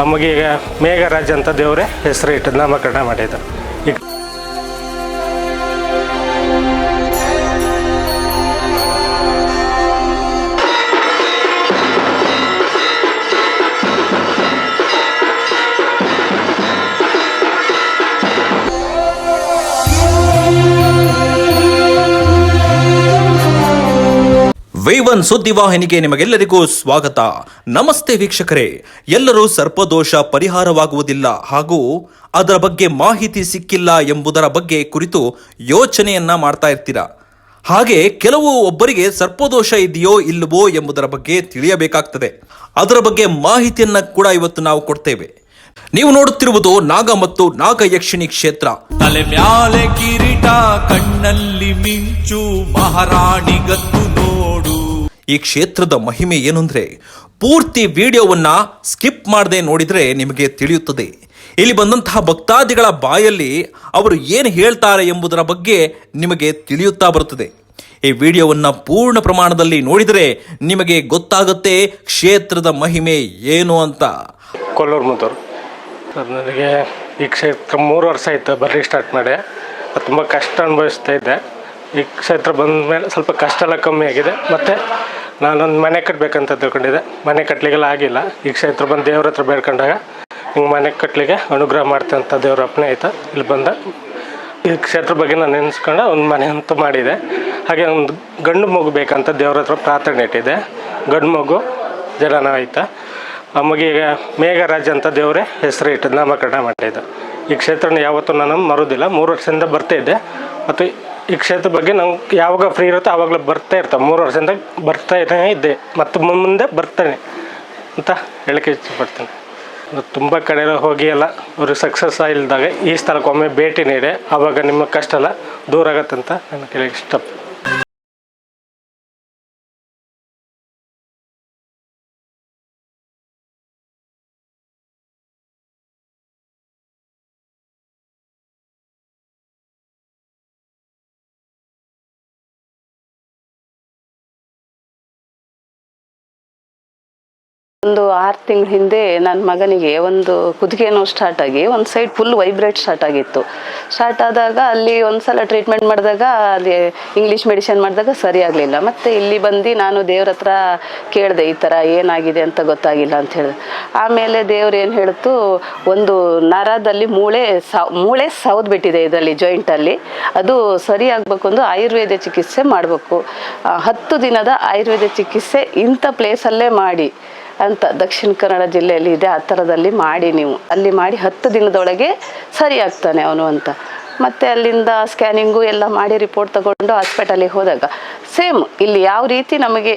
ಅಮ್ಮಗೆ ಈಗ ಮೇಘರಾಜ್ ಅಂತ ದೇವರೇ ಹೆಸರು ಇಟ್ಟು ನಾಮಕರಣ ಮಾಡಿದ್ದು. ಈಗ ವೇವನ್ ಸುದ್ದಿವಾಹಿನಿಗೆ ನಿಮಗೆಲ್ಲರಿಗೂ ಸ್ವಾಗತ. ನಮಸ್ತೆ ವೀಕ್ಷಕರೇ. ಎಲ್ಲರೂ ಸರ್ಪದೋಷ ಪರಿಹಾರವಾಗುವುದಿಲ್ಲ ಹಾಗೂ ಅದರ ಬಗ್ಗೆ ಮಾಹಿತಿ ಸಿಕ್ಕಿಲ್ಲ ಎಂಬುದರ ಬಗ್ಗೆ ಕುರಿತು ಯೋಚನೆಯನ್ನ ಮಾಡ್ತಾ ಇರ್ತೀರಾ? ಹಾಗೆ ಕೆಲವು ಒಬ್ಬರಿಗೆ ಸರ್ಪದೋಷ ಇದೆಯೋ ಇಲ್ಲವೋ ಎಂಬುದರ ಬಗ್ಗೆ ತಿಳಿಯಬೇಕಾಗ್ತದೆ. ಅದರ ಬಗ್ಗೆ ಮಾಹಿತಿಯನ್ನ ಕೂಡ ಇವತ್ತು ನಾವು ಕೊಡ್ತೇವೆ. ನೀವು ನೋಡುತ್ತಿರುವುದು ನಾಗ ಮತ್ತು ನಾಗಯಕ್ಷಿಣಿ ಕ್ಷೇತ್ರ. ತಲೆ ಮ್ಯಾಲೆ ಕಿರೀಟ, ಕಣ್ಣಲ್ಲಿ ಮಿಂಚು ಮಹಾರಾಣಿಗತ್ತು ನೋಡು ಈ ಕ್ಷೇತ್ರದ ಮಹಿಮೆ ಏನು ಅಂದರೆ ಪೂರ್ತಿ ವಿಡಿಯೋವನ್ನು ಸ್ಕಿಪ್ ಮಾಡದೆ ನೋಡಿದರೆ ನಿಮಗೆ ತಿಳಿಯುತ್ತದೆ. ಇಲ್ಲಿ ಬಂದಂತಹ ಭಕ್ತಾದಿಗಳ ಬಾಯಲ್ಲಿ ಅವರು ಏನು ಹೇಳ್ತಾರೆ ಎಂಬುದರ ಬಗ್ಗೆ ನಿಮಗೆ ತಿಳಿಯುತ್ತಾ ಬರುತ್ತದೆ. ಈ ವಿಡಿಯೋವನ್ನು ಪೂರ್ಣ ಪ್ರಮಾಣದಲ್ಲಿ ನೋಡಿದರೆ ನಿಮಗೆ ಗೊತ್ತಾಗುತ್ತೆ ಕ್ಷೇತ್ರದ ಮಹಿಮೆ ಏನು ಅಂತ. ಕೊಲ್ಲೂರು ಸರ್, ನನಗೆ ಈ ಕ್ಷೇತ್ರ ಮೂರು ವರ್ಷ ಆಯಿತು, ಬರ್ಲಿಕ್ಕೆ ಸ್ಟಾರ್ಟ್ ಮಾಡಿ. ತುಂಬ ಕಷ್ಟ ಅನುಭವಿಸ್ತಾ ಇದ್ದೆ. ಈ ಕ್ಷೇತ್ರ ಬಂದ ಮೇಲೆ ಸ್ವಲ್ಪ ಕಷ್ಟ ಎಲ್ಲ ಕಮ್ಮಿ ಆಗಿದೆ. ಮತ್ತು ನಾನೊಂದು ಮನೆ ಕಟ್ಟಬೇಕಂತ ತಿಳ್ಕೊಂಡಿದ್ದೆ. ಮನೆ ಕಟ್ಟಲಿಕ್ಕೆಲ್ಲ ಆಗಿಲ್ಲ. ಈ ಕ್ಷೇತ್ರ ಬಂದು ದೇವ್ರ ಹತ್ರ ಬೇಡ್ಕೊಂಡಾಗ ಹಿಂಗೆ ಮನೆ ಕಟ್ಟಲಿಕ್ಕೆ ಅನುಗ್ರಹ ಮಾಡ್ತಂಥ ದೇವ್ರ ಅಪ್ಪನೇ ಆಯ್ತು. ಇಲ್ಲಿ ಬಂದ ಈ ಕ್ಷೇತ್ರ ಬಗ್ಗೆ ನಾನು ನೆನೆಸ್ಕೊಂಡು ಒಂದು ಮನೆ ಅಂತೂ ಮಾಡಿದೆ. ಹಾಗೆ ಒಂದು ಗಂಡು ಮಗು ಬೇಕಂತ ದೇವ್ರ ಹತ್ರ ಪ್ರಾರ್ಥನೆ ಇಟ್ಟಿದ್ದೆ. ಗಂಡು ಮಗು ಜನನ ಆಯ್ತ. ಆ ಮಗೀಗ ಮೇಘರಾಜ ಅಂತ ದೇವರೇ ಹೆಸರು ಇಟ್ಟು ನಾಮಕರಣ ಮಾಡಿದ್ದು. ಈ ಕ್ಷೇತ್ರನ ಯಾವತ್ತೂ ನಾನು ಮರೋದಿಲ್ಲ ಮೂರು ವರ್ಷದಿಂದ ಬರ್ತಾ ಇದ್ದೆ. ಮತ್ತು ಈ ಕ್ಷೇತ್ರ ಬಗ್ಗೆ ನಂಗೆ ಯಾವಾಗ ಫ್ರೀ ಇರುತ್ತೋ ಆವಾಗಲೂ ಬರ್ತಾ ಇರ್ತಾವೆ ಮೂರು ವರ್ಷದಿಂದ ಬರ್ತಾ ಇದ್ದೇ ಇದ್ದೆ ಮತ್ತು ಮುಂದೆ ಬರ್ತಾನೆ ಅಂತ ಹೇಳಕ್ಕೆ ಇಷ್ಟಪಡ್ತೇನೆ. ತುಂಬ ಕಡೆ ಹೋಗಿ ಎಲ್ಲ ಅವ್ರಿಗೆ ಸಕ್ಸಸ್ ಆಗಿಲ್ದಾಗ ಈ ಸ್ಥಳಕ್ಕೊಮ್ಮೆ ಭೇಟಿ ನೀಡಿ ಆವಾಗ ನಿಮ್ಮ ಕಷ್ಟ ಎಲ್ಲ ದೂರ ಆಗತ್ತಂತ ನಾನು ಕೇಳಕ್ಕೆ ಇಷ್ಟ ಒಂದು ಆರು ತಿಂಗಳ ಹಿಂದೆ ನನ್ನ ಮಗನಿಗೆ ಒಂದು ಕುದಿಗೆ ನೋವು ಸ್ಟಾರ್ಟ್ ಆಗಿ, ಒಂದು ಸೈಡ್ ಫುಲ್ ವೈಬ್ರೇಟ್ ಸ್ಟಾರ್ಟ್ ಆಗಿತ್ತು. ಸ್ಟಾರ್ಟ್ ಆದಾಗ ಅಲ್ಲಿ ಒಂದು ಸಲ ಟ್ರೀಟ್ಮೆಂಟ್ ಮಾಡಿದಾಗ ಅಲ್ಲಿ ಇಂಗ್ಲೀಷ್ ಮೆಡಿಸಿನ್ ಮಾಡಿದಾಗ ಸರಿ ಆಗಲಿಲ್ಲ. ಮತ್ತು ಇಲ್ಲಿ ಬಂದು ನಾನು ದೇವ್ರ ಹತ್ರ ಕೇಳಿದೆ, ಈ ಥರ ಏನಾಗಿದೆ ಅಂತ ಗೊತ್ತಾಗಿಲ್ಲ ಅಂತ ಹೇಳಿದೆ. ಆಮೇಲೆ ದೇವ್ರು ಏನು ಹೇಳ್ತು, ಒಂದು ನರದಲ್ಲಿ ಮೂಳೆ ಸಾವ್ ಮೂಳೆ ಬಿಟ್ಟಿದೆ ಇದರಲ್ಲಿ ಜಾಯಿಂಟಲ್ಲಿ ಅದು ಸರಿ ಆಗಬೇಕು ಅಂದ್ರೆ ಆಯುರ್ವೇದ ಚಿಕಿತ್ಸೆ ಮಾಡಬೇಕು. ಹತ್ತು ದಿನದ ಆಯುರ್ವೇದ ಚಿಕಿತ್ಸೆ ಇಂಥ ಪ್ಲೇಸಲ್ಲೇ ಮಾಡಿ. ಅಂತ ದಕ್ಷಿಣ ಕನ್ನಡ ಜಿಲ್ಲೆಯಲ್ಲಿ ಇದೆ. ಆ ಥರದಲ್ಲಿ ಮಾಡಿ ನೀವು. ಅಲ್ಲಿ ಮಾಡಿ ಹತ್ತು ದಿನದೊಳಗೆ ಸರಿ ಆಗ್ತಾನೆ ಅವನು ಅಂತ. ಮತ್ತು ಅಲ್ಲಿಂದ ಸ್ಕ್ಯಾನಿಂಗು ಎಲ್ಲ ಮಾಡಿ ರಿಪೋರ್ಟ್ ತಗೊಂಡು ಹಾಸ್ಪಿಟಲಿಗೆ ಹೋದಾಗ ಸೇಮ್ ಇಲ್ಲಿ ಯಾವ ರೀತಿ ನಮಗೆ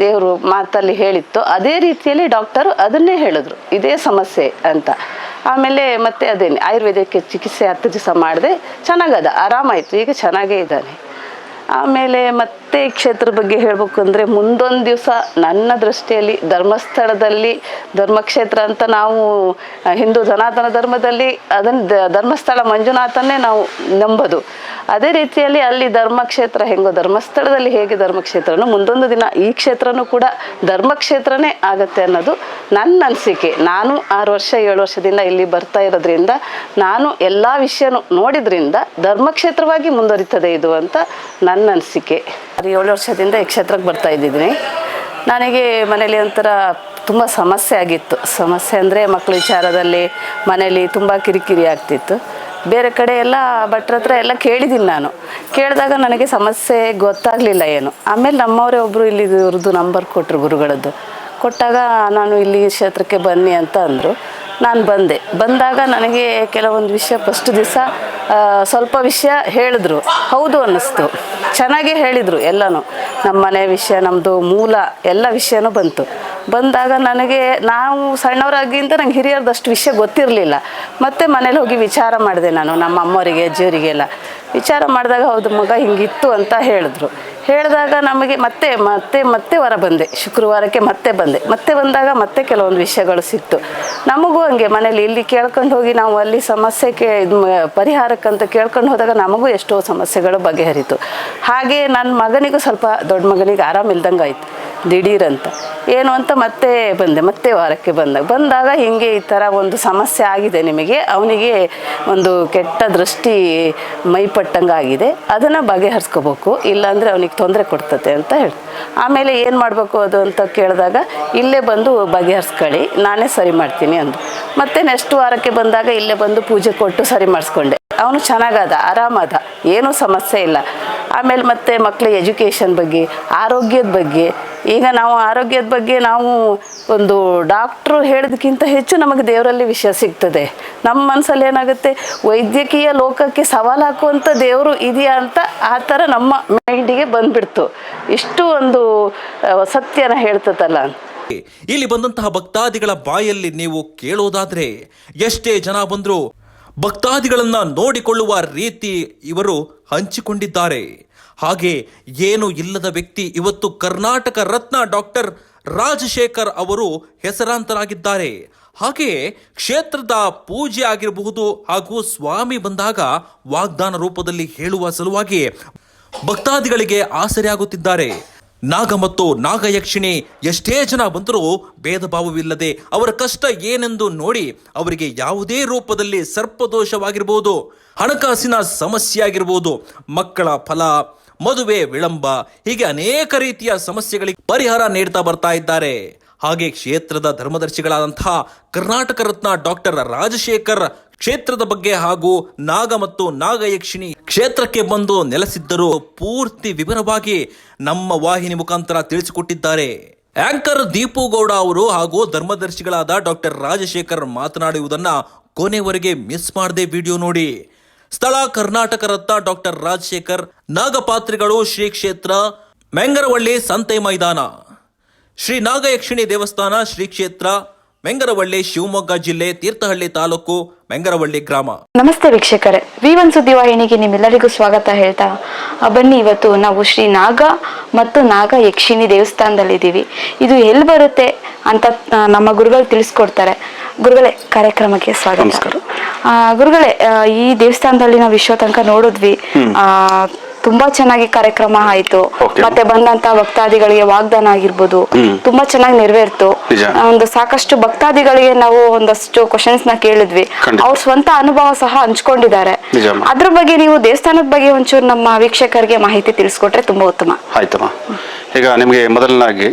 ದೇವರು ಮಾತಲ್ಲಿ ಹೇಳಿತ್ತು ಅದೇ ರೀತಿಯಲ್ಲಿ ಡಾಕ್ಟರು ಅದನ್ನೇ ಹೇಳಿದ್ರು. ಇದೇ ಸಮಸ್ಯೆ ಅಂತ. ಆಮೇಲೆ ಮತ್ತೆ ಅದೇನೆ ಆಯುರ್ವೇದಕ್ಕೆ ಚಿಕಿತ್ಸೆ ಹತ್ತು ದಿವಸ ಮಾಡಿದೆ. ಚೆನ್ನಾಗದ. ಆರಾಮಾಯಿತು. ಈಗ ಚೆನ್ನಾಗೇ ಇದ್ದಾನೆ. ಆಮೇಲೆ ಮತ್ತೆ ಕ್ಷೇತ್ರ ಬಗ್ಗೆ ಹೇಳ್ಬೇಕು ಅಂದರೆ ಮುಂದೊಂದು ದಿವಸ ನನ್ನ ದೃಷ್ಟಿಯಲ್ಲಿ ಧರ್ಮಸ್ಥಳದಲ್ಲಿ ಧರ್ಮಕ್ಷೇತ್ರ ಅಂತ ನಾವು ಹಿಂದೂ ಸನಾತನ ಧರ್ಮದಲ್ಲಿ ಅದನ್ನು ಧರ್ಮಸ್ಥಳ ಮಂಜುನಾಥನ್ನೇ ನಾವು ನಂಬೋದು. ಅದೇ ರೀತಿಯಲ್ಲಿ ಅಲ್ಲಿ ಧರ್ಮಕ್ಷೇತ್ರ ಹೆಂಗೋ, ಧರ್ಮಸ್ಥಳದಲ್ಲಿ ಹೇಗೆ ಧರ್ಮಕ್ಷೇತ್ರನೋ, ಮುಂದೊಂದು ದಿನ ಈ ಕ್ಷೇತ್ರನೂ ಕೂಡ ಧರ್ಮಕ್ಷೇತ್ರನೇ ಆಗತ್ತೆ ಅನ್ನೋದು ನನ್ನ ಅನಿಸಿಕೆ. ನಾನು ಆರು ವರ್ಷ, ಏಳು ವರ್ಷದಿಂದ ಇಲ್ಲಿ ಬರ್ತಾ ಇರೋದ್ರಿಂದ ನಾನು ಎಲ್ಲ ವಿಷಯನೂ ನೋಡಿದ್ರಿಂದ ಧರ್ಮಕ್ಷೇತ್ರವಾಗಿ ಮುಂದುವರಿತದೆ ಇದು ಅಂತ ನನ್ನ ಅನಿಸಿಕೆ ಅದು ಏಳು ವರ್ಷದಿಂದ ಕ್ಷೇತ್ರಕ್ಕೆ ಬರ್ತಾ ಇದ್ದಿದ್ದೀನಿ. ನನಗೆ ಮನೇಲಿ ಒಂಥರ ತುಂಬ ಸಮಸ್ಯೆ ಆಗಿತ್ತು. ಸಮಸ್ಯೆ ಅಂದರೆ ಮಕ್ಕಳ ವಿಚಾರದಲ್ಲಿ ಮನೇಲಿ ತುಂಬ ಕಿರಿಕಿರಿ ಆಗ್ತಿತ್ತು. ಬೇರೆ ಕಡೆ ಎಲ್ಲ ಭಟ್ರ ಹತ್ರ ಎಲ್ಲ ಕೇಳಿದ್ದೀನಿ ನಾನು. ಕೇಳಿದಾಗ ನನಗೆ ಸಮಸ್ಯೆ ಗೊತ್ತಾಗಲಿಲ್ಲ ಏನು. ಆಮೇಲೆ ನಮ್ಮವರೇ ಒಬ್ಬರು ಇಲ್ಲಿ ಇವ್ರದ್ದು ನಂಬರ್ ಕೊಟ್ಟರು ಗುರುಗಳದ್ದು. ಕೊಟ್ಟಾಗ ನಾನು ಇಲ್ಲಿ ಕ್ಷೇತ್ರಕ್ಕೆ ಬನ್ನಿ ಅಂತ ಅಂದರು. ನಾನು ಬಂದೆ. ಬಂದಾಗ ನನಗೆ ಕೆಲವೊಂದು ವಿಷಯ ಫಸ್ಟ್ ದಿವಸ ಸ್ವಲ್ಪ ವಿಷಯ ಹೇಳಿದ್ರು. ಹೌದು ಅನ್ನಿಸ್ತು. ಚೆನ್ನಾಗೇ ಹೇಳಿದರು ಎಲ್ಲನೂ. ನಮ್ಮ ಮನೆ ವಿಷಯ ನಮ್ಮದು ಮೂಲ ಎಲ್ಲ ವಿಷಯನೂ ಬಂತು. ಬಂದಾಗ ನನಗೆ, ನಾವು ಸಣ್ಣವರಾಗಿಂದ ನಂಗೆ ಹಿರಿಯರದಷ್ಟು ವಿಷಯ ಗೊತ್ತಿರಲಿಲ್ಲ. ಮತ್ತೆ ಮನೇಲಿ ಹೋಗಿ ವಿಚಾರ ಮಾಡಿದೆ ನಾನು, ನಮ್ಮ ಅಮ್ಮವರಿಗೆ, ಅಜ್ಜಿಯವರಿಗೆಲ್ಲ. ವಿಚಾರ ಮಾಡಿದಾಗ ಹೌದು ಮಗ ಹಿಂಗಿತ್ತು ಅಂತ ಹೇಳಿದ್ರು. ಹೇಳಿದಾಗ ನಮಗೆ ಮತ್ತೆ ಮತ್ತೆ ಮತ್ತೆ ಹೊರ ಬಂದೆ. ಶುಕ್ರವಾರಕ್ಕೆ ಮತ್ತೆ ಬಂದೆ. ಮತ್ತೆ ಬಂದಾಗ ಮತ್ತೆ ಕೆಲವೊಂದು ವಿಷಯಗಳು ಸಿಕ್ತು. ನಮಗೂ ಹಂಗೆ ಮನೇಲಿ ಇಲ್ಲಿ ಕೇಳ್ಕೊಂಡು ಹೋಗಿ ನಾವು ಅಲ್ಲಿ ಸಮಸ್ಯೆಗೆ ಪರಿಹಾರಕ್ಕಂತ ಕೇಳ್ಕೊಂಡು ಹೋದಾಗ ನಮಗೂ ಎಷ್ಟೋ ಸಮಸ್ಯೆಗಳು ಬಗೆಹರಿತು. ಹಾಗೆ ನನ್ನ ಮಗನಿಗೂ ಸ್ವಲ್ಪ ದೊಡ್ಡ ಮಗನಿಗೆ ಆರಾಮಿಲ್ದಂಗೆ ಆಯ್ತು. ದಿಢೀರಂತ. ಏನು ಅಂತ ಮತ್ತೆ ಬಂದೆ. ಮತ್ತೆ ವಾರಕ್ಕೆ ಬಂದಾಗ ಬಂದಾಗ ಹಿಂಗೆ ಈ ಥರ ಒಂದು ಸಮಸ್ಯೆ ಆಗಿದೆ ನಿಮಗೆ. ಅವನಿಗೆ ಒಂದು ಕೆಟ್ಟ ದೃಷ್ಟಿ ಮೈಪಟ್ಟಂಗೆ ಆಗಿದೆ ಅದನ್ನು ಬಗೆಹರಿಸ್ಕೋಬೇಕು. ಇಲ್ಲಾಂದರೆ ಅವನಿಗೆ ತೊಂದರೆ ಕೊಡ್ತತೆ ಅಂತ ಹೇಳಿ. ಆಮೇಲೆ ಏನು ಮಾಡಬೇಕು ಅದು ಅಂತ ಕೇಳಿದಾಗ, ಇಲ್ಲೇ ಬಂದು ಬಗೆಹರಿಸ್ಕೊಳ್ಳಿ, ನಾನೇ ಸರಿ ಮಾಡ್ತೀನಿ ಅಂದು ಮತ್ತೆ ನೆಕ್ಸ್ಟ್ ವಾರಕ್ಕೆ ಬಂದಾಗ ಇಲ್ಲೇ ಬಂದು ಪೂಜೆ ಕೊಟ್ಟು ಸರಿ ಮಾಡಿಸ್ಕೊಂಡೆ. ಅವನು ಚೆನ್ನಾಗದ, ಆರಾಮದ, ಏನೂ ಸಮಸ್ಯೆ ಇಲ್ಲ. ಆಮೇಲೆ ಮತ್ತೆ ಮಕ್ಕಳ ಎಜುಕೇಷನ್ ಬಗ್ಗೆ, ಆರೋಗ್ಯದ ಬಗ್ಗೆ, ಈಗ ನಾವು ಆರೋಗ್ಯದ ಬಗ್ಗೆ ನಾವು ಒಂದು ಡಾಕ್ಟ್ರು ಹೇಳೋದಕ್ಕಿಂತ ಹೆಚ್ಚು ನಮಗೆ ದೇವರಲ್ಲಿ ವಿಷಯ ಸಿಗ್ತದೆ. ನಮ್ಮ ಮನಸ್ಸಲ್ಲಿ ಏನಾಗುತ್ತೆ, ವೈದ್ಯಕೀಯ ಲೋಕಕ್ಕೆ ಸವಾಲು ಹಾಕುವಂಥ ದೇವರು ಇದೆಯಾ ಅಂತ ಆ ಥರ ನಮ್ಮ ಮೈಂಡಿಗೆ ಬಂದ್ಬಿಡ್ತು. ಇಷ್ಟು ಒಂದು ಸತ್ಯನ ಹೇಳ್ತದಲ್ಲ. ಇಲ್ಲಿ ಬಂದಂತಹ ಭಕ್ತಾದಿಗಳ ಬಾಯಲ್ಲಿ ನೀವು ಕೇಳೋದಾದ್ರೆ ಎಷ್ಟೇ ಜನ ಬಂದ್ರು ಭಕ್ತಾದಿಗಳನ್ನ ನೋಡಿಕೊಳ್ಳುವ ರೀತಿ ಇವರು ಹಂಚಿಕೊಂಡಿದ್ದಾರೆ. ಹಾಗೆ ಏನು ಇಲ್ಲದ ವ್ಯಕ್ತಿ ಇವತ್ತು ಕರ್ನಾಟಕ ರತ್ನ ಡಾಕ್ಟರ್ ರಾಜಶೇಖರ್ ಅವರು ಹೆಸರಾಂತರಾಗಿದ್ದಾರೆ. ಹಾಗೆ ಕ್ಷೇತ್ರದ ಪೂಜೆ ಆಗಿರಬಹುದು ಹಾಗೂ ಸ್ವಾಮಿ ಬಂದಾಗ ವಾಗ್ದಾನ ರೂಪದಲ್ಲಿ ಹೇಳುವ ಸಲುವಾಗಿ ಭಕ್ತಾದಿಗಳಿಗೆ ಆಸರೆಯಾಗುತ್ತಿದ್ದಾರೆ. ನಾಗ ಮತ್ತು ನಾಗಯಕ್ಷಿಣಿ ಎಷ್ಟೇ ಜನ ಬಂದರೂ ಭೇದ ಭಾವವಿಲ್ಲದೆ ಅವರ ಕಷ್ಟ ಏನೆಂದು ನೋಡಿ ಅವರಿಗೆ ಯಾವುದೇ ರೂಪದಲ್ಲಿ ಸರ್ಪದೋಷವಾಗಿರ್ಬೋದು ಹಣಕಾಸಿನ ಸಮಸ್ಯೆ ಆಗಿರ್ಬೋದು ಮಕ್ಕಳ ಫಲ, ಮದುವೆ ವಿಳಂಬ ಹೀಗೆ ಅನೇಕ ರೀತಿಯ ಸಮಸ್ಯೆಗಳಿಗೆ ಪರಿಹಾರ ನೀಡ್ತಾ ಬರ್ತಾ ಇದ್ದಾರೆ. ಹಾಗೆ ಕ್ಷೇತ್ರದ ಧರ್ಮದರ್ಶಿಗಳಾದಂತಹ ಕರ್ನಾಟಕ ರತ್ನ ಡಾಕ್ಟರ್ ರಾಜಶೇಖರ್ ಕ್ಷೇತ್ರದ ಬಗ್ಗೆ ಹಾಗೂ ನಾಗ ಮತ್ತು ನಾಗಯಕ್ಷಿಣಿ ಕ್ಷೇತ್ರಕ್ಕೆ ಬಂದು ನೆಲೆಸಿದ್ದರು. ಪೂರ್ತಿ ವಿವರವಾಗಿ ನಮ್ಮ ವಾಹಿನಿ ಮುಖಾಂತರ ತಿಳಿಸಿಕೊಟ್ಟಿದ್ದಾರೆ. ಆಂಕರ್ ದೀಪು ಗೌಡ ಅವರು ಹಾಗೂ ಧರ್ಮದರ್ಶಿಗಳಾದ ಡಾಕ್ಟರ್ ರಾಜಶೇಖರ್ ಮಾತನಾಡುವುದನ್ನ ಕೊನೆವರೆಗೆ ಮಿಸ್ ಮಾಡದೆ ವಿಡಿಯೋ ನೋಡಿ. ಸ್ಥಳ ಕರ್ನಾಟಕ ರತ್ನ ಡಾಕ್ಟರ್ ರಾಜಶೇಖರ್ ನಾಗಪಾತ್ರಿಗಳು ಶ್ರೀ ಕ್ಷೇತ್ರ ಮೆಂಗರವಳ್ಳಿ, ಸಂತೆ ಮೈದಾನ. ಶ್ರೀ ನಾಗಯಕ್ಷಿಣಿ ದೇವಸ್ಥಾನ ಶ್ರೀ ಕ್ಷೇತ್ರ ಮೆಂಗರವಳ್ಳಿ ಶಿವಮೊಗ್ಗ ಜಿಲ್ಲೆ ತೀರ್ಥಹಳ್ಳಿ ತಾಲೂಕು ಮೆಂಗರವಳ್ಳಿ ಗ್ರಾಮ. ನಮಸ್ತೆ ವೀಕ್ಷಕರೇ. ವಿ ಒನ್ ಸುದ್ದಿವಾಹಿನಿಗೆ ನಿಮ್ಮೆಲ್ಲರಿಗೂ ಸ್ವಾಗತ ಹೇಳ್ತಾ ಬನ್ನಿ ಇವತ್ತು ನಾವು ಶ್ರೀ ನಾಗ ಮತ್ತು ನಾಗ ಯಕ್ಷಿಣಿ ದೇವಸ್ಥಾನದಲ್ಲಿದ್ದೀವಿ. ಇದು ಎಲ್ಲಿ ಬರುತ್ತೆ ಅಂತ ನಮ್ಮ ಗುರುಗಳು ತಿಳಿಸ್ಕೊಡ್ತಾರೆ. ಗುರುಗಳೇ ಕಾರ್ಯಕ್ರಮಕ್ಕೆ ಸ್ವಾಗತ. ಆ, ಗುರುಗಳೇ ಈ ದೇವಸ್ಥಾನದಲ್ಲಿ ನಾವು ವಿಶ್ವ ತನಕ ನೋಡಿದ್ವಿ. ಆ, ತುಂಬಾ ಚೆನ್ನಾಗಿ ಕಾರ್ಯಕ್ರಮ ಆಯ್ತು. ಮತ್ತೆ ಬಂದಂತ ಭಕ್ತಾದಿಗಳಿಗೆ ವಾಗ್ದಾನ ಆಗಿರ್ಬೋದು. ತುಂಬಾ ಚೆನ್ನಾಗಿ ನೆರವೇರ್ತು. ಒಂದು ಸಾಕಷ್ಟು ಭಕ್ತಾದಿಗಳಿಗೆ ನಾವು ಒಂದಷ್ಟು ಕ್ವಶನ್ಸ್ನ ಕೇಳಿದ್ವಿ. ಅವ್ರ ಸ್ವಂತ ಅನುಭವ ಸಹ ಹಂಚ್ಕೊಂಡಿದ್ದಾರೆ. ಅದ್ರ ಬಗ್ಗೆ ನೀವು ದೇವಸ್ಥಾನದ ಬಗ್ಗೆ ಒಂಚೂರು ನಮ್ಮ ವೀಕ್ಷಕರಿಗೆ ಮಾಹಿತಿ ತಿಳಿಸ್ಕೊಟ್ರೆ ತುಂಬಾ ಉತ್ತಮ. ಆಯ್ತಮ್ಮ. ಈಗ ನಿಮಗೆ ಮೊದಲನಾಗಿ